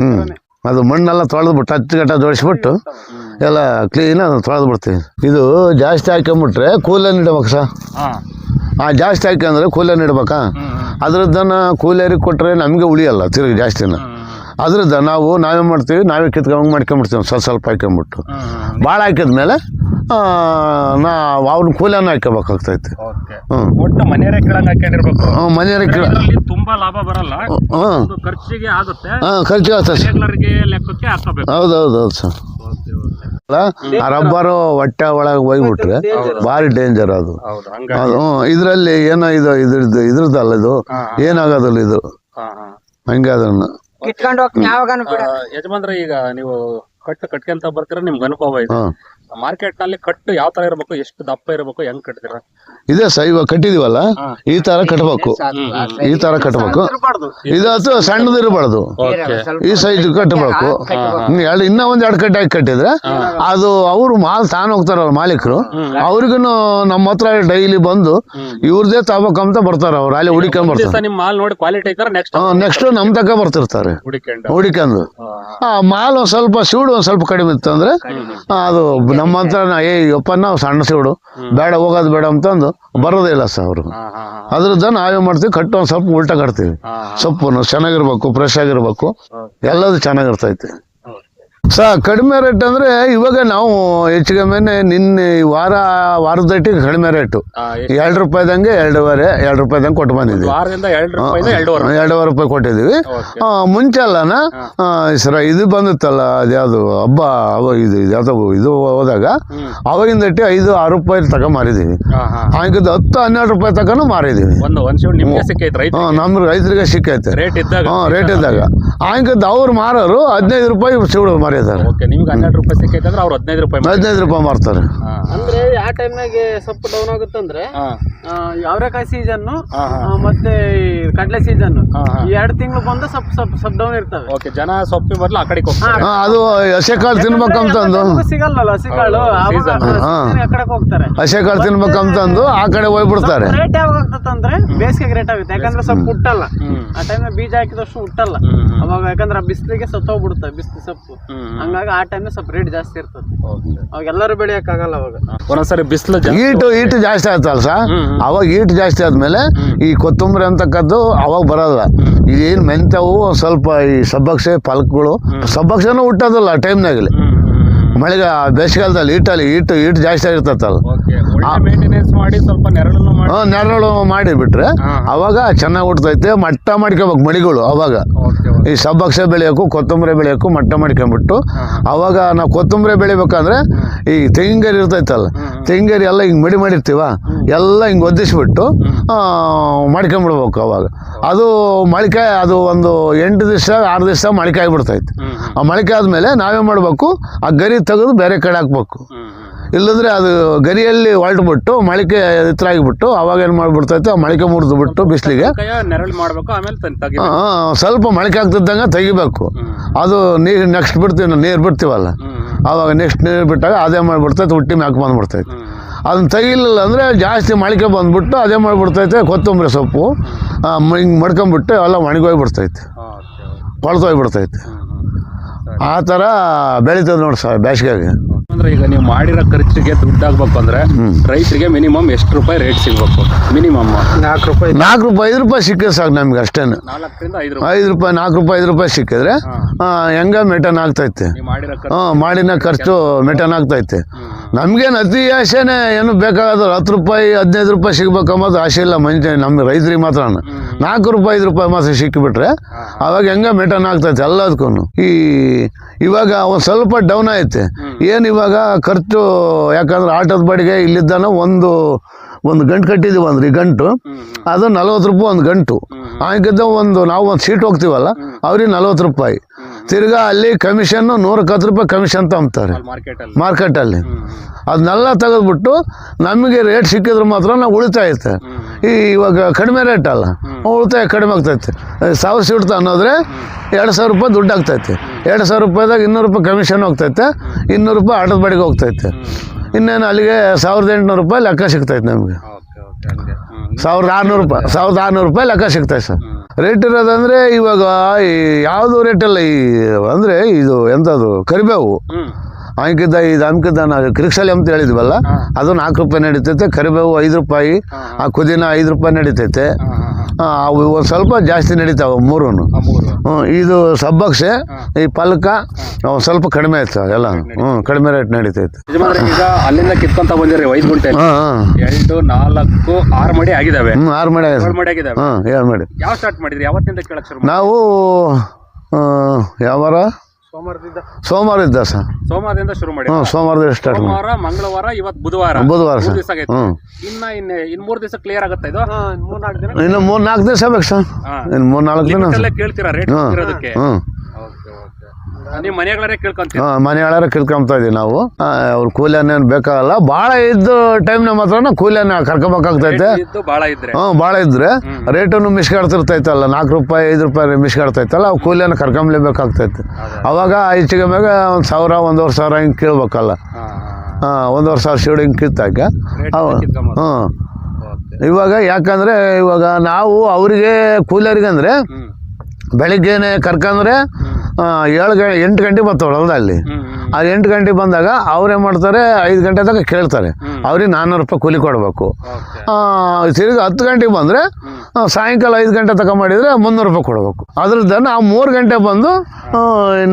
Speaker 1: ಹ್ಞೂ ಅದು ಮಣ್ಣೆಲ್ಲ ತೊಳೆದ್ಬಿಟ್ಟು ಗಂಟೆ ಜೋಡಿಸ್ಬಿಟ್ಟು ಎಲ್ಲ ಕ್ಲೀನ್ ತೊಳೆದು ಬಿಡ್ತೀವಿ ಇದು ಜಾಸ್ತಿ ಹಾಕೊಂಬಿಟ್ರೆ ಕೂಲನ್ನು ಇಡ್ಬೇಕು ಸರ್.
Speaker 2: ಹಾ.
Speaker 1: ಆ ಜಾಸ್ತಿ ಹಾಕಂದ್ರೆ ಕೂಲನ್ನು ಇಡ್ಬೇಕಾ? ಅದ್ರದ್ದನ್ನ ಕೂಲಿಯರಿಗೆ ಕೊಟ್ಟರೆ ನಮಗೆ ಉಳಿಯಲ್ಲ ತಿರುಗಿ ಜಾಸ್ತಿನ. ಅದ್ರದ್ದು ನಾವು ನಾವೇ ಮಾಡ್ತೀವಿ ನಾವೇ ಕಿತ್ಕೊಂಡ್ ಮಾಡ್ಕೊಂಬಿಡ್ತೀವಿ ಸ್ವಲ್ಪ ಸ್ವಲ್ಪ ಹಾಕೊಂಬಿಟ್ಟು. ಭಾಳ ಹಾಕಿದ್ಮೇಲೆ ಆ, ನಾ ವಾವ್ನ ಕೂಲಿಯನ್ನು ಹಾಕೋಬೇಕಾಗ್ತೈತಿ ಹ್ಞೂ
Speaker 2: ಮನೆಯವರೇ ತುಂಬಾ ಲಾಭ ಬರಲ್ಲ. ಖರ್ಚಿಗೆ ಆಗುತ್ತೆ.
Speaker 1: ಹಾಂ ಆಗ್ತದೆ ಹೌದು ಹೌದು ಹೌದು ಸರ್. ಆ ರಬ್ಬರು ಹೊಟ್ಟೆ ಒಳಗೆ ಹೋಗ್ಬಿಟ್ರೆ ಭಾರಿ ಡೇಂಜರ್ ಅದು.
Speaker 2: ಹಂಗ
Speaker 1: ಇದರಲ್ಲಿ ಏನೋ ಇದು ಇದ್ರದ್ದು ಇದ್ರದ್ದಲ್ಲ ಇದು. ಏನಾಗೋದಲ್ಲ ಇದು. ಹಂಗೆ ಅದನ್ನು.
Speaker 3: ಕಿತ್ಕೊಂಡು ಹೋಗ್ತೀನಿ ಯಾವಾಗನು ಬಿಡ
Speaker 2: ಯಜಮಾನ್ರೆ ಈಗ ನೀವು ಕಟ್ಟು ಕಟ್ಕೊಂತ ಬರ್ತೀರಾ ನಿಮ್ಗೆ ಅನುಭವ ಇದೆ.
Speaker 1: ಹಾಂ.
Speaker 2: ಮಾರ್ಕೆಟ್ನಲ್ಲಿ ಕಟ್ಟು ಯಾವ ತರ ಇರಬೇಕು ಎಷ್ಟು ದಪ್ಪ ಇರಬೇಕು ಹೆಂಗ್ ಕಟ್ತೀರ?
Speaker 1: ಇದೇ ಸ ಇವಾಗ ಕಟ್ಟಿದೀವಲ್ಲ? ಈ ತರ ಕಟ್ಟಬೇಕು ಈ ತರ ಕಟ್ಟಬೇಕು ಇದಾತು ಸಣ್ಣದು ಇರಬಾರ್ದು. ಈ ಸೈಜ್ ಕಟ್ಟಬೇಕು. ಎರಡು ಇನ್ನೂ ಒಂದ್ ಎರಡು ಕಟ್ಟಾಗಿ ಕಟ್ಟಿದ್ರೆ ಅದು ಅವರು ಮಾಲ್ ತಾನು ಹೋಗ್ತಾರಲ್ಲ ಮಾಲೀಕರು ಅವ್ರಿಗೂ ನಮ್ಮ ಹತ್ರ ಡೈಲಿ ಬಂದು ಇವ್ರದೇ ತಗೋಬೇಕಂತ ಬರ್ತಾರ ಅವ್ರು ಅಲ್ಲಿ ಹುಡಿಕೊಂಡ್ ಬರ್ತಾರೆ.
Speaker 2: ನಿಮ್ ಮಾಲ್ ನೋಡಿ ಕ್ವಾಲಿಟಿ ಐತಾರ ನೆಕ್ಸ್ಟ್
Speaker 1: ನೆಕ್ಸ್ಟ್ ನಮ್ ತಕ ಬರ್ತಿರ್ತಾರೆ.
Speaker 2: ಹುಡುಕೊಂಡು.
Speaker 1: ಮಾಲ್ ಒಂದ್ ಸ್ವಲ್ಪ ಶೂಡ್ ಒಂದ್ ಸ್ವಲ್ಪ ಕಡಿಮೆ ಇತ್ತು ಅಂದ್ರೆ ಅದು ನಮ್ಮ ಹತ್ರ ಏ ಯಪ್ಪ ನಾವು ಸಣ್ಣ ಸೀಡು. ಬೇಡ ಹೋಗೋದು ಬೇಡ ಅಂತಂದು ಬರೋದೇ ಇಲ್ಲ ಸರ್ ಅವರು. ಅದ್ರದ್ದು ನಾವೇ ಮಾಡ್ತೀವಿ ಕಟ್ಟು ಒಂದ್ ಸ್ವಲ್ಪ ಉಲ್ಟಾ ಕಟ್ತೀವಿ. ಸೊಪ್ಪು ಚೆನ್ನಾಗಿರ್ಬೇಕು ಫ್ರೆಶ್ ಆಗಿರ್ಬೇಕು. ಎಲ್ಲದು ಚೆನ್ನಾಗಿರ್ತೈತೆ. ಸ ಕಡಿಮೆ ರೇಟ್ ಅಂದ್ರೆ ಇವಾಗ ನಾವು ಹೆಚ್ಚು ಕಮ್ಮಿನೇ ನಿನ್ನೆ ಈ ವಾರ ವಾರದಟ್ಟಿಗೆ ಕಡಿಮೆ ರೇಟು ಎರಡು ರೂಪಾಯಿದಂಗೆ ಎರಡೂವರೆ ಎರಡು ರೂಪಾಯಿದಂಗೆ ಕೊಟ್ಟು ಬಂದಿದ್ವಿ.
Speaker 2: ವಾರದಿಂದ ಎರಡು ರೂಪಾಯಿಂದ ಎರಡೂವರೆ
Speaker 1: ಎರಡೂವರೆ ರೂಪಾಯಿ ಕೊಟ್ಟಿದ್ದೀವಿ. ಆ, ಮುಂಚೆ ಅಲ್ಲನ ಸರ ಇದು ಬಂದಿತ್ತಲ್ಲ ಅದ್ಯಾವುದು ಹಬ್ಬ ಅವ ಇದು ಯಾವ್ದು ಇದು ಹೋದಾಗ ಅವಾಗಿಂದ ಐದು ಆರು ರೂಪಾಯಿ ತಕ ಮಾರಿದ್ದೀವಿ.
Speaker 2: ಹಾ ಹಾ.
Speaker 1: ಆಗಿದ್ದು ಹತ್ತು ಹನ್ನೆರಡು ರೂಪಾಯಿ ತಕನು ಮಾರಿದ್ದೀವಿ.
Speaker 2: ಒಂದು ನಿಮ್ಗೆ ಸಿಕ್ಕೈತೆ ರೈತ
Speaker 1: ಹ್ಞೂ ನಮ್ಮ ರೈತರಿಗೆ ಸಿಕ್ಕೈತೆ.
Speaker 2: ರೇಟ್ ಇದ್ದಾಗ.
Speaker 1: ಹ್ಞೂ ರೇಟ್ ಇದ್ದಾಗ. ಆಗಿದ್ದು ಅವ್ರು ಮಾರೋರು ಹದಿನೈದು ರೂಪಾಯಿ ಸಿಗಳು ಮಾರಿದ್ದಾರೆ
Speaker 2: ಓಕೆ ನಿಮ್ಗೆ ಹನ್ನೆರಡು ರೂಪಾಯಿ ಸಿಕ್ಕೈತೆ ಅಂದ್ರೆ ಅವ್ರು ಹದಿನೈದು ರೂಪಾಯಿ
Speaker 1: ಹದಿನೈದು ರೂಪಾಯಿ ಮಾರ್ತಾರೆ.
Speaker 4: ಅಂದ್ರೆ ಯಾವ ಟೈಮ್ನಾಗೆ ಸೊಪ್ಪು ಡೌನ್ ಆಗುತ್ತಂದ್ರೆ ಆ, ಅವರೆಕಾಯಿ ಸೀಸನ್ ಮತ್ತೆ ಕಡಲೆ ಸೀಸನ್. ಈ ಎರಡು ತಿಂಗಳು ಬಂದು ಸೊಪ್ಪು ಸೊಪ್ಪು ಸ್ವಲ್ಪ ಡೌನ್ ಇರ್ತವೆ.
Speaker 2: ಓಕೆ ಜನ ಸೊಪ್ಪಿ ಬದಲು ಆ ಕಡೆಗೆ ಹೋಗ್ತಾರೆ.
Speaker 1: ಅದು ಹಸೆಕಾಳು ತಿನ್ಬೇಕಂತಂದು
Speaker 4: ಸಿಗಲ್ಲಲ್ಲ ಹಸಿಕಾಳು. ಆ ಕಡೆ ಹೋಗ್ತಾರೆ.
Speaker 1: ಹಸೆಕಾಳು ತಿನ್ಬೇಕಂತಂದು ಆ ಕಡೆ ಹೋಗ್ಬಿಡ್ತಾರೆ.
Speaker 4: ರೇಟ್ ಯಾವಾಗ ಆಗ್ತದಂದ್ರೆ ಬೇಸಿಗೆಗೆ ರೇಟ್ ಆಗುತ್ತೆ. ಯಾಕಂದ್ರೆ ಸೊಪ್ಪು ಹುಟ್ಟಲ್ಲ. ಆ ಟೈಮ್ ಬೀಜ ಹಾಕಿದಷ್ಟು ಹುಟ್ಟಲ್ಲ. ಅವಾಗ ಯಾಕಂದ್ರೆ ಆ ಬಿಸಿಲಿಗೆ ಸತ್ತೋಗ್ಬಿಡುತ್ತೆ ಬಿಸಿಲು ಸೊಪ್ಪು. ಹಂಗಾಗಿ ಆ ಟೈಮ್ ಸ್ವಲ್ಪ ರೇಟ್ ಜಾಸ್ತಿ ಇರ್ತದೆ.
Speaker 2: ಓಕೆ
Speaker 4: ಅವಾಗ ಎಲ್ಲರೂ ಬೆಳೆಯಕ್ಕಾಗಲ್ಲ ಅವಾಗ.
Speaker 2: ಒಂದೊಂದ್ಸರಿ ಬಿಸಿಲು ಜಾಸ್ತಿ
Speaker 1: ಈಟು ಈಟು ಜಾಸ್ತಿ ಆಯ್ತಲ್ಲ ಸರ್. ಅವಾಗ ಈಟು ಜಾಸ್ತಿ ಆದ್ಮೇಲೆ ಈ ಕೊತ್ತಂಬರಿ ಅಂತಕ್ಕದ್ದು ಅವಾಗ ಬರಲ್ಲ. ಇದೇನು ಮೆಂತ್ಯವು ಒಂದ್ ಸ್ವಲ್ಪ ಈ ಸಬ್ಬಕ್ಷೆ ಪಲ್ಕ್ಗಳು ಸಬ್ಬಕ್ಷನೂ ಹುಟ್ಟೋದಲ್ಲ ಆ ಟೈಮ್ನಾಗಲಿ ಮಳೆಗ ಬೇಸಿಗೆಗಾಲದಲ್ಲಿ ಹೀಟಲ್ಲಿ ಹೀಟು ಹೀಟ್ ಜಾಸ್ತಿ ಆಗಿರ್ತೈತಲ್ಲ
Speaker 2: ಮಾಡಿ
Speaker 1: ನೆರಳು ಮಾಡಿಬಿಟ್ರೆ ಅವಾಗ ಚೆನ್ನಾಗಿ ಹುಟ್ಟತೈತೆ ಮಟ್ಟ ಮಾಡ್ಕೋಬೇಕು ಮಡಿಗಳು ಅವಾಗ. ಈ ಸಬ್ಬಕ್ಷ ಬೆಳೆಯೋಕು ಕೊತ್ತಂಬರಿ ಬೆಳೆಯೋಕು ಮಟ್ಟ ಮಾಡ್ಕೊಂಬಿಟ್ಟು ಅವಾಗ ನಾವು ಕೊತ್ತಂಬರಿ ಬೆಳಿಬೇಕಂದ್ರೆ ಈ ತೆಂಗಿನಗರಿ ಇರ್ತೈತಲ್ಲ ತೆಂಗಿನಗರಿ ಎಲ್ಲ ಹಿಂಗೆ ಮಡಿ ಮಾಡಿರ್ತೀವ ಎಲ್ಲ ಹಿಂಗೆ ಒದ್ದಿಸ್ಬಿಟ್ಟು ಆ, ಮಾಡ್ಕೊಂಬಿಡ್ಬೇಕು ಅವಾಗ. ಅದು ಮೊಳಕೆ ಅದು ಒಂದು ಎಂಟು ದಿವಸ ಆರು ದಿವಸ ಮೊಳಕೆ ಆಗಿಬಿಡ್ತೈತೆ. ಆ ಮೊಳಕೆ ಆದಮೇಲೆ ನಾವೇ ಮಾಡಬೇಕು ಆ ಗರಿ ತೆಗೆದು ಬೇರೆ ಕಡೆ ಹಾಕ್ಬೇಕು. ಇಲ್ಲಂದ್ರೆ ಅದು ಗರಿಯಲ್ಲಿ ಹೊರಟ್ಬಿಟ್ಟು ಮೊಳಕೆ ಎತ್ತರ ಆಗಿಬಿಟ್ಟು ಅವಾಗ ಏನು ಮಾಡಿಬಿಡ್ತೈತೆ ಆ ಮೊಳಕೆ ಮುರಿದು ಬಿಟ್ಟು ಬಿಸಿಲಿಗೆ. ಸ್ವಲ್ಪ ಮೊಳಕೆ ಆಗ್ತಿದ್ದಂಗೆ ತೆಗಿಬೇಕು. ಅದು ನೀರು ನೆಕ್ಸ್ಟ್ ಬಿಡ್ತೀವಿ ನೀರು ಬಿಡ್ತೀವಲ್ಲ. ಆವಾಗ ನೆಕ್ಸ್ಟ್ ನೀರು ಬಿಟ್ಟಾಗ ಅದೇ ಮಾಡಿಬಿಡ್ತೈತೆ ಹುಟ್ಟಿ ಮ್ಯಾಕ್ ಬಂದ್ಬಿಡ್ತೈತೆ. ಅದನ್ನ ತೆಗಿಲಿಲ್ಲ ಅಂದರೆ ಜಾಸ್ತಿ ಮೊಳಕೆ ಬಂದ್ಬಿಟ್ಟು ಅದೇ ಮಾಡಿಬಿಡ್ತೈತೆ ಕೊತ್ತಂಬರಿ ಸೊಪ್ಪು ಹಿಂಗೆ ಮಡ್ಕೊಂಬಿಟ್ಟು ಎಲ್ಲ ಒಣಗೋಗ್ಬಿಡ್ತೈತೆ ಕೊಳ್ತೋಗ್ಬಿಡ್ತೈತೆ ಆ ಥರ ಬೆಳೀತದೆ ನೋಡಿ ಸರ್ ಬೇಸಿಗೆಗೆ
Speaker 2: ಅಂದ್ರೆ ಈಗ ನೀವು ಮಾಡಿರೋ ಖರ್ಚಿಗೆ ದುಡ್ಡು ಆಗ್ಬೇಕು ಅಂದ್ರೆ ರೈತರಿಗೆ ಮಿನಿಮಮ್ ಎಷ್ಟು ರೂಪಾಯಿ ರೇಟ್ ಸಿಗ್ಬೇಕು? ಮಿನಿಮಮ್.
Speaker 4: ನಾಲ್ಕು ರೂಪಾಯಿ.
Speaker 1: ನಾಲ್ಕು ರೂಪಾಯಿ ಐದು ರೂಪಾಯಿ ಸಿಕ್ಕಿದ್ರೆ ಸಾಕು ನಮ್ಗೆ ಅಷ್ಟೇ
Speaker 2: ನಾಲ್ಕರಿಂದ ಐದು ರೂಪಾಯಿ.
Speaker 1: ಐದು ರೂಪಾಯಿ ನಾಲ್ಕು ರೂಪಾಯಿ ಐದು ರೂಪಾಯಿ ಸಿಕ್ಕಿದ್ರೆ ಹೆಂಗ ಮೆಟನ್ ಆಗ್ತೈತೆ.
Speaker 2: ನೀವು ಮಾಡಿರೋ
Speaker 1: ಹಾಂ ಮಾಡಿನ ಖರ್ಚು ಮೆಟನ್ ಆಗ್ತೈತೆ. ನಮ್ಗೇನು ಅತಿ ಆಸೆನೇ ಏನು ಬೇಕಾದ್ರೆ ಹತ್ತು ರೂಪಾಯಿ ಹದಿನೈದು ರೂಪಾಯಿ ಸಿಗ್ಬೇಕಂಬುದು ಆಸೆ ಇಲ್ಲ ಮಂಚ ನಮ್ಮ ರೈತರಿಗೆ ಮಾತ್ರ ನಾಲ್ಕು ರೂಪಾಯಿ ಐದು ರೂಪಾಯಿ ಮಾತ್ರ ಸಿಕ್ಕಿಬಿಟ್ರೆ ಅವಾಗ ಹೆಂಗ ಮೆಟನ್ ಆಗ್ತೈತೆ ಎಲ್ಲದಕ್ಕೂ ಈ ಇವಾಗ ಒಂದು ಸ್ವಲ್ಪ ಡೌನ್ ಐತೆ. ಏನು ಇವಾಗ ಖರ್ಚು ಯಾಕಂದ್ರೆ ಆಟೋದ ಬಾಡಿಗೆ ಇಲ್ಲಿದ್ದಾನ ಒಂದು ಒಂದು ಗಂಟು ಕಟ್ಟಿದ್ದೀವಿ ಅಂದ್ರೆ ಈ ಗಂಟು. ಅದು ನಲ್ವತ್ತು ರೂಪಾಯಿ ಒಂದು ಗಂಟು. ಹಾಗಿದ್ದ ಒಂದು ನಾವು ಒಂದು ಸೀಟ್ ಹೋಗ್ತೀವಲ್ಲ ಅವ್ರಿಗೆ ನಲ್ವತ್ತು ರೂಪಾಯಿ. ತಿರ್ಗಾ ಅಲ್ಲಿ ಕಮಿಷನ್ನು ನೂರಕ್ಕತ್ತು ರೂಪಾಯಿ ಕಮಿಷನ್ ತಂಬ್ತಾರೆ
Speaker 2: ಮಾರ್ಕೆಟ್ ಅಲ್ಲಿ
Speaker 1: ಮಾರ್ಕೆಟಲ್ಲಿ ಅದನ್ನೆಲ್ಲ ತೆಗೆದ್ಬಿಟ್ಟು ನಮಗೆ ರೇಟ್ ಸಿಕ್ಕಿದ್ರೆ ಮಾತ್ರ ನಾವು ಉಳಿತಾಯ ಐತೆ ಈ ಇವಾಗ ಕಡಿಮೆ ರೇಟ್ ಅಲ್ಲ. ಉಳಿತಾಯ ಕಡಿಮೆ ಆಗ್ತೈತೆ ಸಾವಿರ ಸೀಟ್ ಅನ್ನೋದ್ರೆ ಎರಡು ಸಾವಿರ ರೂಪಾಯಿ ದುಡ್ಡು ಆಗ್ತೈತೆ ಎರಡು ಸಾವಿರ ರೂಪಾಯಿದಾಗ ಇನ್ನೂರು ರೂಪಾಯಿ ಕಮಿಷನ್ ಹೋಗ್ತೈತೆ ಇನ್ನೂರು ರೂಪಾಯಿ ಆಟೋದ ಬಾಡಿಗೆ ಹೋಗ್ತೈತೆ ಇನ್ನೇನು ಅಲ್ಲಿಗೆ ಸಾವಿರದ ಎಂಟುನೂರು ರೂಪಾಯಿ ಲೆಕ್ಕ ಸಿಗ್ತೈತೆ ನಮಗೆ. ಸಾವಿರದ ಆರುನೂರು ರೂಪಾಯಿ ಸಾವಿರದ ಆರುನೂರು ರೂಪಾಯಿ ಲೆಕ್ಕ ಸಿಗ್ತೈತೆ ಸರ್ ರೇಟ್ ಇರೋದಂದ್ರೆ ಇವಾಗ ಈ ಯಾವುದು ರೇಟ್ ಅಲ್ಲ ಈ ಅಂದರೆ ಇದು ಎಂಥದ್ದು ಕರಿಬೇವು. ಅಂಕಿದ್ದ ಇದು ಅಂಕಿದ್ದ ನಾವು ಕ್ರಿಕ್ಸಲಿ ಅಂತ ಹೇಳಿದ್ವಲ್ಲ ಅದು ನಾಲ್ಕು ರೂಪಾಯಿ ನಡೀತೈತೆ ಕರಿಬೇವು ಐದು ರೂಪಾಯಿ ಆ ಕುದಿನ ಐದು ರೂಪಾಯಿ ನಡೀತೈತೆ. ಅವು ಒಂದು ಸ್ವಲ್ಪ ಜಾಸ್ತಿ ನಡೀತಾವೆ ಮೂರೂ.
Speaker 2: ಹ್ಞೂ
Speaker 1: ಇದು ಸಬ್ಬಕ್ಷೆ ಈ ಪಲ್ಕ ಒಂದು ಸ್ವಲ್ಪ ಕಡಿಮೆ ಆಯ್ತು ಎಲ್ಲ. ಹ್ಞೂ ಕಡಿಮೆ ರೇಟ್ ನಡೀತೈತೆ.
Speaker 2: ಈಗ ಅಲ್ಲಿಂದ ಕಿತ್ಕೊಂತ ಬಂದಿರಿ ಐದು ಗುಂಟೆ. ಎರಡು ನಾಲ್ಕು ಆರು ಮಡಿ ಆಗಿದಾವೆ.
Speaker 1: ಹ್ಞೂ ಆರು ಮಾಡಿ
Speaker 2: ಏಳು ಮಡಿ ಆಗಿದಾವೆ.
Speaker 1: ಹಾಂ ಏಳು ಮಡಿ.
Speaker 2: ಯಾವ ಸ್ಟಾರ್ಟ್ ಮಾಡಿದ್ರಿ? ಯಾವತ್ತಿಂದ ಕೇಳಕ್ ಶುರು?
Speaker 1: ನಾವು ಯಾವಾರ?
Speaker 4: ಸೋಮವಾರದಿಂದ
Speaker 1: ಸೋಮವಾರ ಇದ್ದ ಸರ್.
Speaker 2: ಸೋಮವಾರದಿಂದ ಶುರು ಮಾಡಿ.
Speaker 1: ಹ್ಞೂ ಸೋಮವಾರದಿಂದ ಸ್ಟಾರ್ಟ್ ಮಾಡಿ.
Speaker 2: ಸೋಮವಾರ ಮಂಗಳವಾರ ಇವತ್ತು ಬುಧವಾರ.
Speaker 1: ಬುಧವಾರ
Speaker 2: ಮೂರ್
Speaker 1: ಸರ್.
Speaker 2: ದಿವಸ ಆಗೈತೆ.
Speaker 1: ಹ್ಞೂ
Speaker 2: ಇನ್ನ ಇನ್ನ ಇನ್ ಮೂರ್ ದಿವಸ ಕ್ಲಿಯರ್ ಆಗುತ್ತೆ ಇದು?
Speaker 4: ಹಾ ಮೂರ್ನಾಲ್ಕು ದಿನ
Speaker 1: ಇನ್ನು ಮೂರು ನಾಲ್ಕು ದಿವಸ ಬೇಕು ಸರ್.
Speaker 2: ಹಾ.
Speaker 1: ಇನ್ನು ಮೂರು ನಾಲ್ಕು ದಿನ
Speaker 2: ಅಲ್ಲೇ ಕೇಳ್ತೀರಾ ರೇಟ್
Speaker 1: ಹ್ಞೂ
Speaker 2: ಇರೋದಕ್ಕೆ
Speaker 1: ಹ್ಞೂ
Speaker 2: ನೀವು ಮನೆಗಳೇ ಕೇಳ್ಕೊಂತೀರ?
Speaker 1: ಹಾಂ ಮನೆ ಆಳಾರ ಇದೀವಿ ನಾವು. ಆ, ಅವ್ರ ಕೂಲಿಯನ್ನೇನು ಬೇಕಾಗಲ್ಲ. ಭಾಳ ಟೈಮ್ನ ಮಾತ್ರ ಕೂಲಿಯನ್ನ ಕರ್ಕೊಬೇಕಾಗ್ತೈತೆ
Speaker 2: ಇದ್ದು ಬಾಳ ಇದ್ರೆ.
Speaker 1: ಹ್ಞೂ ಭಾಳ ಇದ್ರೆ. ರೇಟನ್ನು ಮಿಸ್ಕಾಡ್ತಿರ್ತೈತಲ್ಲ ನಾಲ್ಕು ರೂಪಾಯಿ ಐದು ರೂಪಾಯಿ ಮಿಸ್ಕಾಡ್ತೈತಲ್ಲ ಅವು ಕೂಲಿಯನ್ನು ಕರ್ಕೊಂಬ್ಲೇಬೇಕಾಗ್ತೈತೆ. ಅವಾಗ ಹೆಚ್ಚಿಗೆ ಮ್ಯಾಗ ಒಂದು ಸಾವಿರ ಒಂದೂವರೆ ಸಾವಿರ ಹಿಂಗೆ ಕೀಳ್ಬೇಕಲ್ಲ.
Speaker 2: ಹಾ
Speaker 1: ಹಾಂ ಒಂದೂವರೆ ಸಾವಿರ ಶೀಡ್ ಹಿಂಗೆ ಕಿತ್ತಾಕ.
Speaker 2: ಹ್ಮ್
Speaker 1: ಅವು
Speaker 2: ಕಿತ್ಕೊಂಬೋದು.
Speaker 1: ಹ್ಞೂ
Speaker 2: ಓಕೆ.
Speaker 1: ಇವಾಗ ಯಾಕಂದರೆ ಇವಾಗ ನಾವು ಅವರಿಗೆ ಕೂಲರಿಗೆ ಅಂದರೆ
Speaker 2: ಹ್ಮ್.
Speaker 1: ಬೆಳಿಗ್ಗೆನೆ ಕರ್ಕಂದ್ರೆ ಏಳು ಗಂಟೆ ಎಂಟು ಗಂಟೆ ಬರ್ತಾವಲ್ಲ ಅಲ್ಲಿ ಆ ಎಂಟು ಗಂಟೆ ಬಂದಾಗ ಅವ್ರೇನು ಮಾಡ್ತಾರೆ ಐದು ಗಂಟೆ ತನಕ ಕೇಳ್ತಾರೆ. ಅವ್ರಿಗೆ ನಾನ್ನೂರು ರೂಪಾಯಿ ಕೂಲಿ ಕೊಡಬೇಕು. ತಿರುಗಿ ಹತ್ತು ಗಂಟೆಗೆ ಬಂದರೆ ಸಾಯಂಕಾಲ ಐದು ಗಂಟೆ ತನಕ ಮಾಡಿದರೆ ಮುನ್ನೂರು ರೂಪಾಯಿ ಕೊಡಬೇಕು. ಅದ್ರದ್ದು ಆ ಮೂರು ಗಂಟೆ ಬಂದು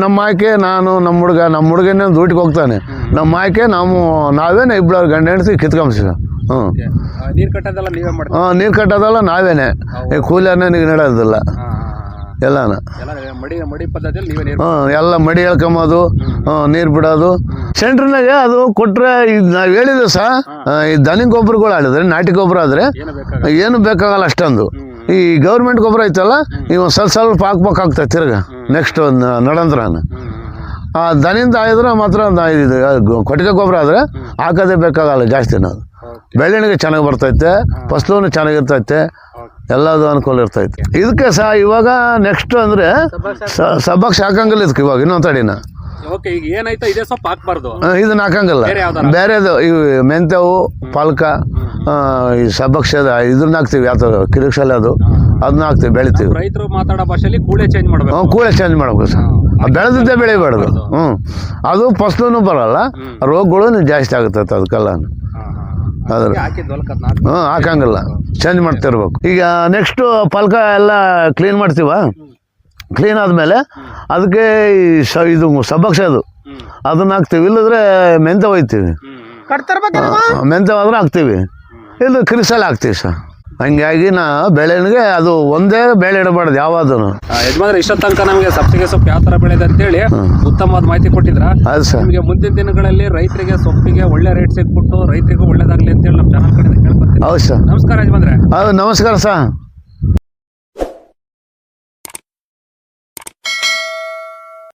Speaker 1: ನಮ್ಮ ಆಯ್ಕೆ ನಾನು ನಮ್ಮ ಹುಡುಗ ನಮ್ಮ ಹುಡುಗನೇ ಡ್ಯೂಟಿಗೆ ಹೋಗ್ತಾನೆ. ನಮ್ಮ ಆಯ್ಕೆ ನಾವು ನಾವೇನೆ ಇಬ್ಬರು ಗಂಡ ಹೆಣ್ಸಿ ಕಿತ್ಕೊಂಬಿಸಿ ಹ್ಞೂ
Speaker 2: ನೀರು ಕಟ್ಟೋದಲ್ಲ ನೀವೇ ಮಾಡ್ತೀರಾ?
Speaker 1: ನೀರು ಕಟ್ಟೋದಲ್ಲ ನಾವೇನೆ. ಈ ಕೂಲಿ ಅನ್ನೋನಿಗೆ ನಡೆಯೋದಿಲ್ಲ ಎಲ್ಲಾನ.
Speaker 2: ಎಲ್ಲ ಮಡಿ ಮಡಿ ಪದ್ಧತಿಯಲ್ಲಿ ನೀವೇ ನೀರು
Speaker 1: ಹ್ಞೂ ಎಲ್ಲ ಮಡಿ ಹೇಳ್ಕೊಂಬೋದು ನೀರು ಬಿಡೋದು. ಸೆಂಟ್ರ್ನಾಗೆ ಅದು ಕೊಟ್ಟರೆ ನಾವು ಹೇಳಿದ್ವಿ ಸಹ ಈ ದನಿ ಗೊಬ್ಬರಗಳು ಆಡಿದ್ರೆ ನಾಟಿ ಗೊಬ್ಬರ ಆದರೆ
Speaker 2: ಏನು
Speaker 1: ಬೇಕಾಗಲ್ಲ. ಅಷ್ಟೊಂದು. ಈ ಗೌರ್ಮೆಂಟ್ ಗೊಬ್ಬರ ಐತಲ್ಲ ಇವು ಸ್ವಲ್ಪ ಸ್ವಲ್ಪ ಹಾಕ್ಬೇಕಾಗ್ತದೆ ತಿರ್ಗ ನೆಕ್ಸ್ಟ್ ನಡಂತ್ರನ. ಆ ದನಿಂದ ಆಯಿದ್ರೆ ಮಾತ್ರ ಇದು ಕೊಟ್ಟಿಗೆ ಗೊಬ್ಬರ ಆದರೆ ಹಾಕೋದೇ ಬೇಕಾಗಲ್ಲ ಜಾಸ್ತಿ ನಾವು ಬೆಳವಣಿಗೆ ಚೆನ್ನಾಗಿ ಬರ್ತೈತೆ ಫಸ್ಲೂ ಚೆನ್ನಾಗಿರ್ತೈತೆ. ಎಲ್ಲದು ಅನುಕೂಲ ಇರ್ತೈತೆ. ಇದಕ್ಕೆ ಸಹ ಇವಾಗ ನೆಕ್ಸ್ಟ್ ಅಂದರೆ ಸಬ್ಬಕ್ಸ್ ಹಾಕಂಗಿಲ್ಲ ಇದಕ್ಕೆ ಇವಾಗ ಇನ್ನೊಂದು ತಡಿನ ಇದನ್ನ ಹಾಕಂಗಿಲ್ಲ? ಬೇರೆದು ಈ ಮೆಂತ್ಯವು ಪಾಲಕ ಈ ಸಬ್ಬಕ್ಷದ ಇದನ್ನ ಹಾಕ್ತೀವಿ ಯಾವ ಕಿರಿಕ್ಸಲ ಅದು. ಅದನ್ನ ಹಾಕ್ತೀವಿ ಬೆಳಿತೀವಿ.
Speaker 2: ರೈತರು ಮಾತಾಡೋ ಭಾಷೆಯಲ್ಲಿ ಕೂಳೆ ಚೇಂಜ್ ಮಾಡ್ಬೇಕು.
Speaker 1: ಕೂಳೆ ಚೇಂಜ್ ಮಾಡಬೇಕು ಸರ್. ಬೆಳೆದಿದ್ದೇ ಬೆಳಿಬಾರ್ದು. ಹ್ಞೂ ಅದು ಫಸ್ಲೂ ಬರಲ್ಲ. ರೋಗಗಳು ಜಾಸ್ತಿ ಆಗುತ್ತೆ ಅದಕ್ಕೆಲ್ಲ. ಅದ್ರ ಹ್ಞೂ ಹಾಕಂಗಿಲ್ಲ. ಚೇಂಜ್ ಮಾಡ್ತಿರ್ಬೇಕು. ಈಗ ನೆಕ್ಸ್ಟು ಪಲ್ಕ ಎಲ್ಲ ಕ್ಲೀನ್ ಮಾಡ್ತೀವ? ಕ್ಲೀನ್ ಆದಮೇಲೆ ಅದಕ್ಕೆ ಈ ಸ ಇದು ಸಬ್ಬಕ್ಷ ಅದು. ಅದನ್ನ ಹಾಕ್ತೀವಿ. ಇಲ್ಲದ್ರೆ ಮೆಂತೆ ಒಯ್ತೀವಿ. ಮೆಂತೆ ಆದ್ರೆ ಹಾಕ್ತೀವಿ. ಇಲ್ಲ ಕ್ರಿಸಲ್ ಹಾಕ್ತೀವಿ ಸರ್. ಹಂಗಾಗಿ ನಾ ಬೆಳೆನಿಗೆ ಅದು ಒಂದೇ ಬೆಳೆ ಇಡಬಾರ್ದು ಯಾವಾದನು
Speaker 2: ಯಜಮಾನ್ರೆ ಇಷ್ಟ ತನಕ ನಮಗೆ ಸಬ್ಸಿಗೆ ಸೊಪ್ಪು ಯಾವ ತರ ಬೆಳೆದ ಅಂತೇಳಿ ಉತ್ತಮವಾದ ಮಾಹಿತಿ ಕೊಟ್ಟಿದ್ರ.
Speaker 1: ಅದು ಸರ್.
Speaker 2: ನಿಮಗೆ ಮುಂದಿನ ದಿನಗಳಲ್ಲಿ ರೈತರಿಗೆ ಸೊಪ್ಪಿಗೆ ಒಳ್ಳೆ ರೇಟ್ ಸಿಕ್ಬಿಟ್ಟು ರೈತರಿಗೂ ಒಳ್ಳೇದಾಗ್ಲಿ ಅಂತೇಳಿ ನಮ್ಮ ಚಾನಲ್ ಕಡೆ ಕೇಳ್ಕೊತೀನಿ
Speaker 1: ಹೌದು ಸರ್.
Speaker 2: ನಮಸ್ಕಾರ ಯಜಮಾನ್ರೆ.
Speaker 1: ಹೌದು ನಮಸ್ಕಾರ ಸರ್.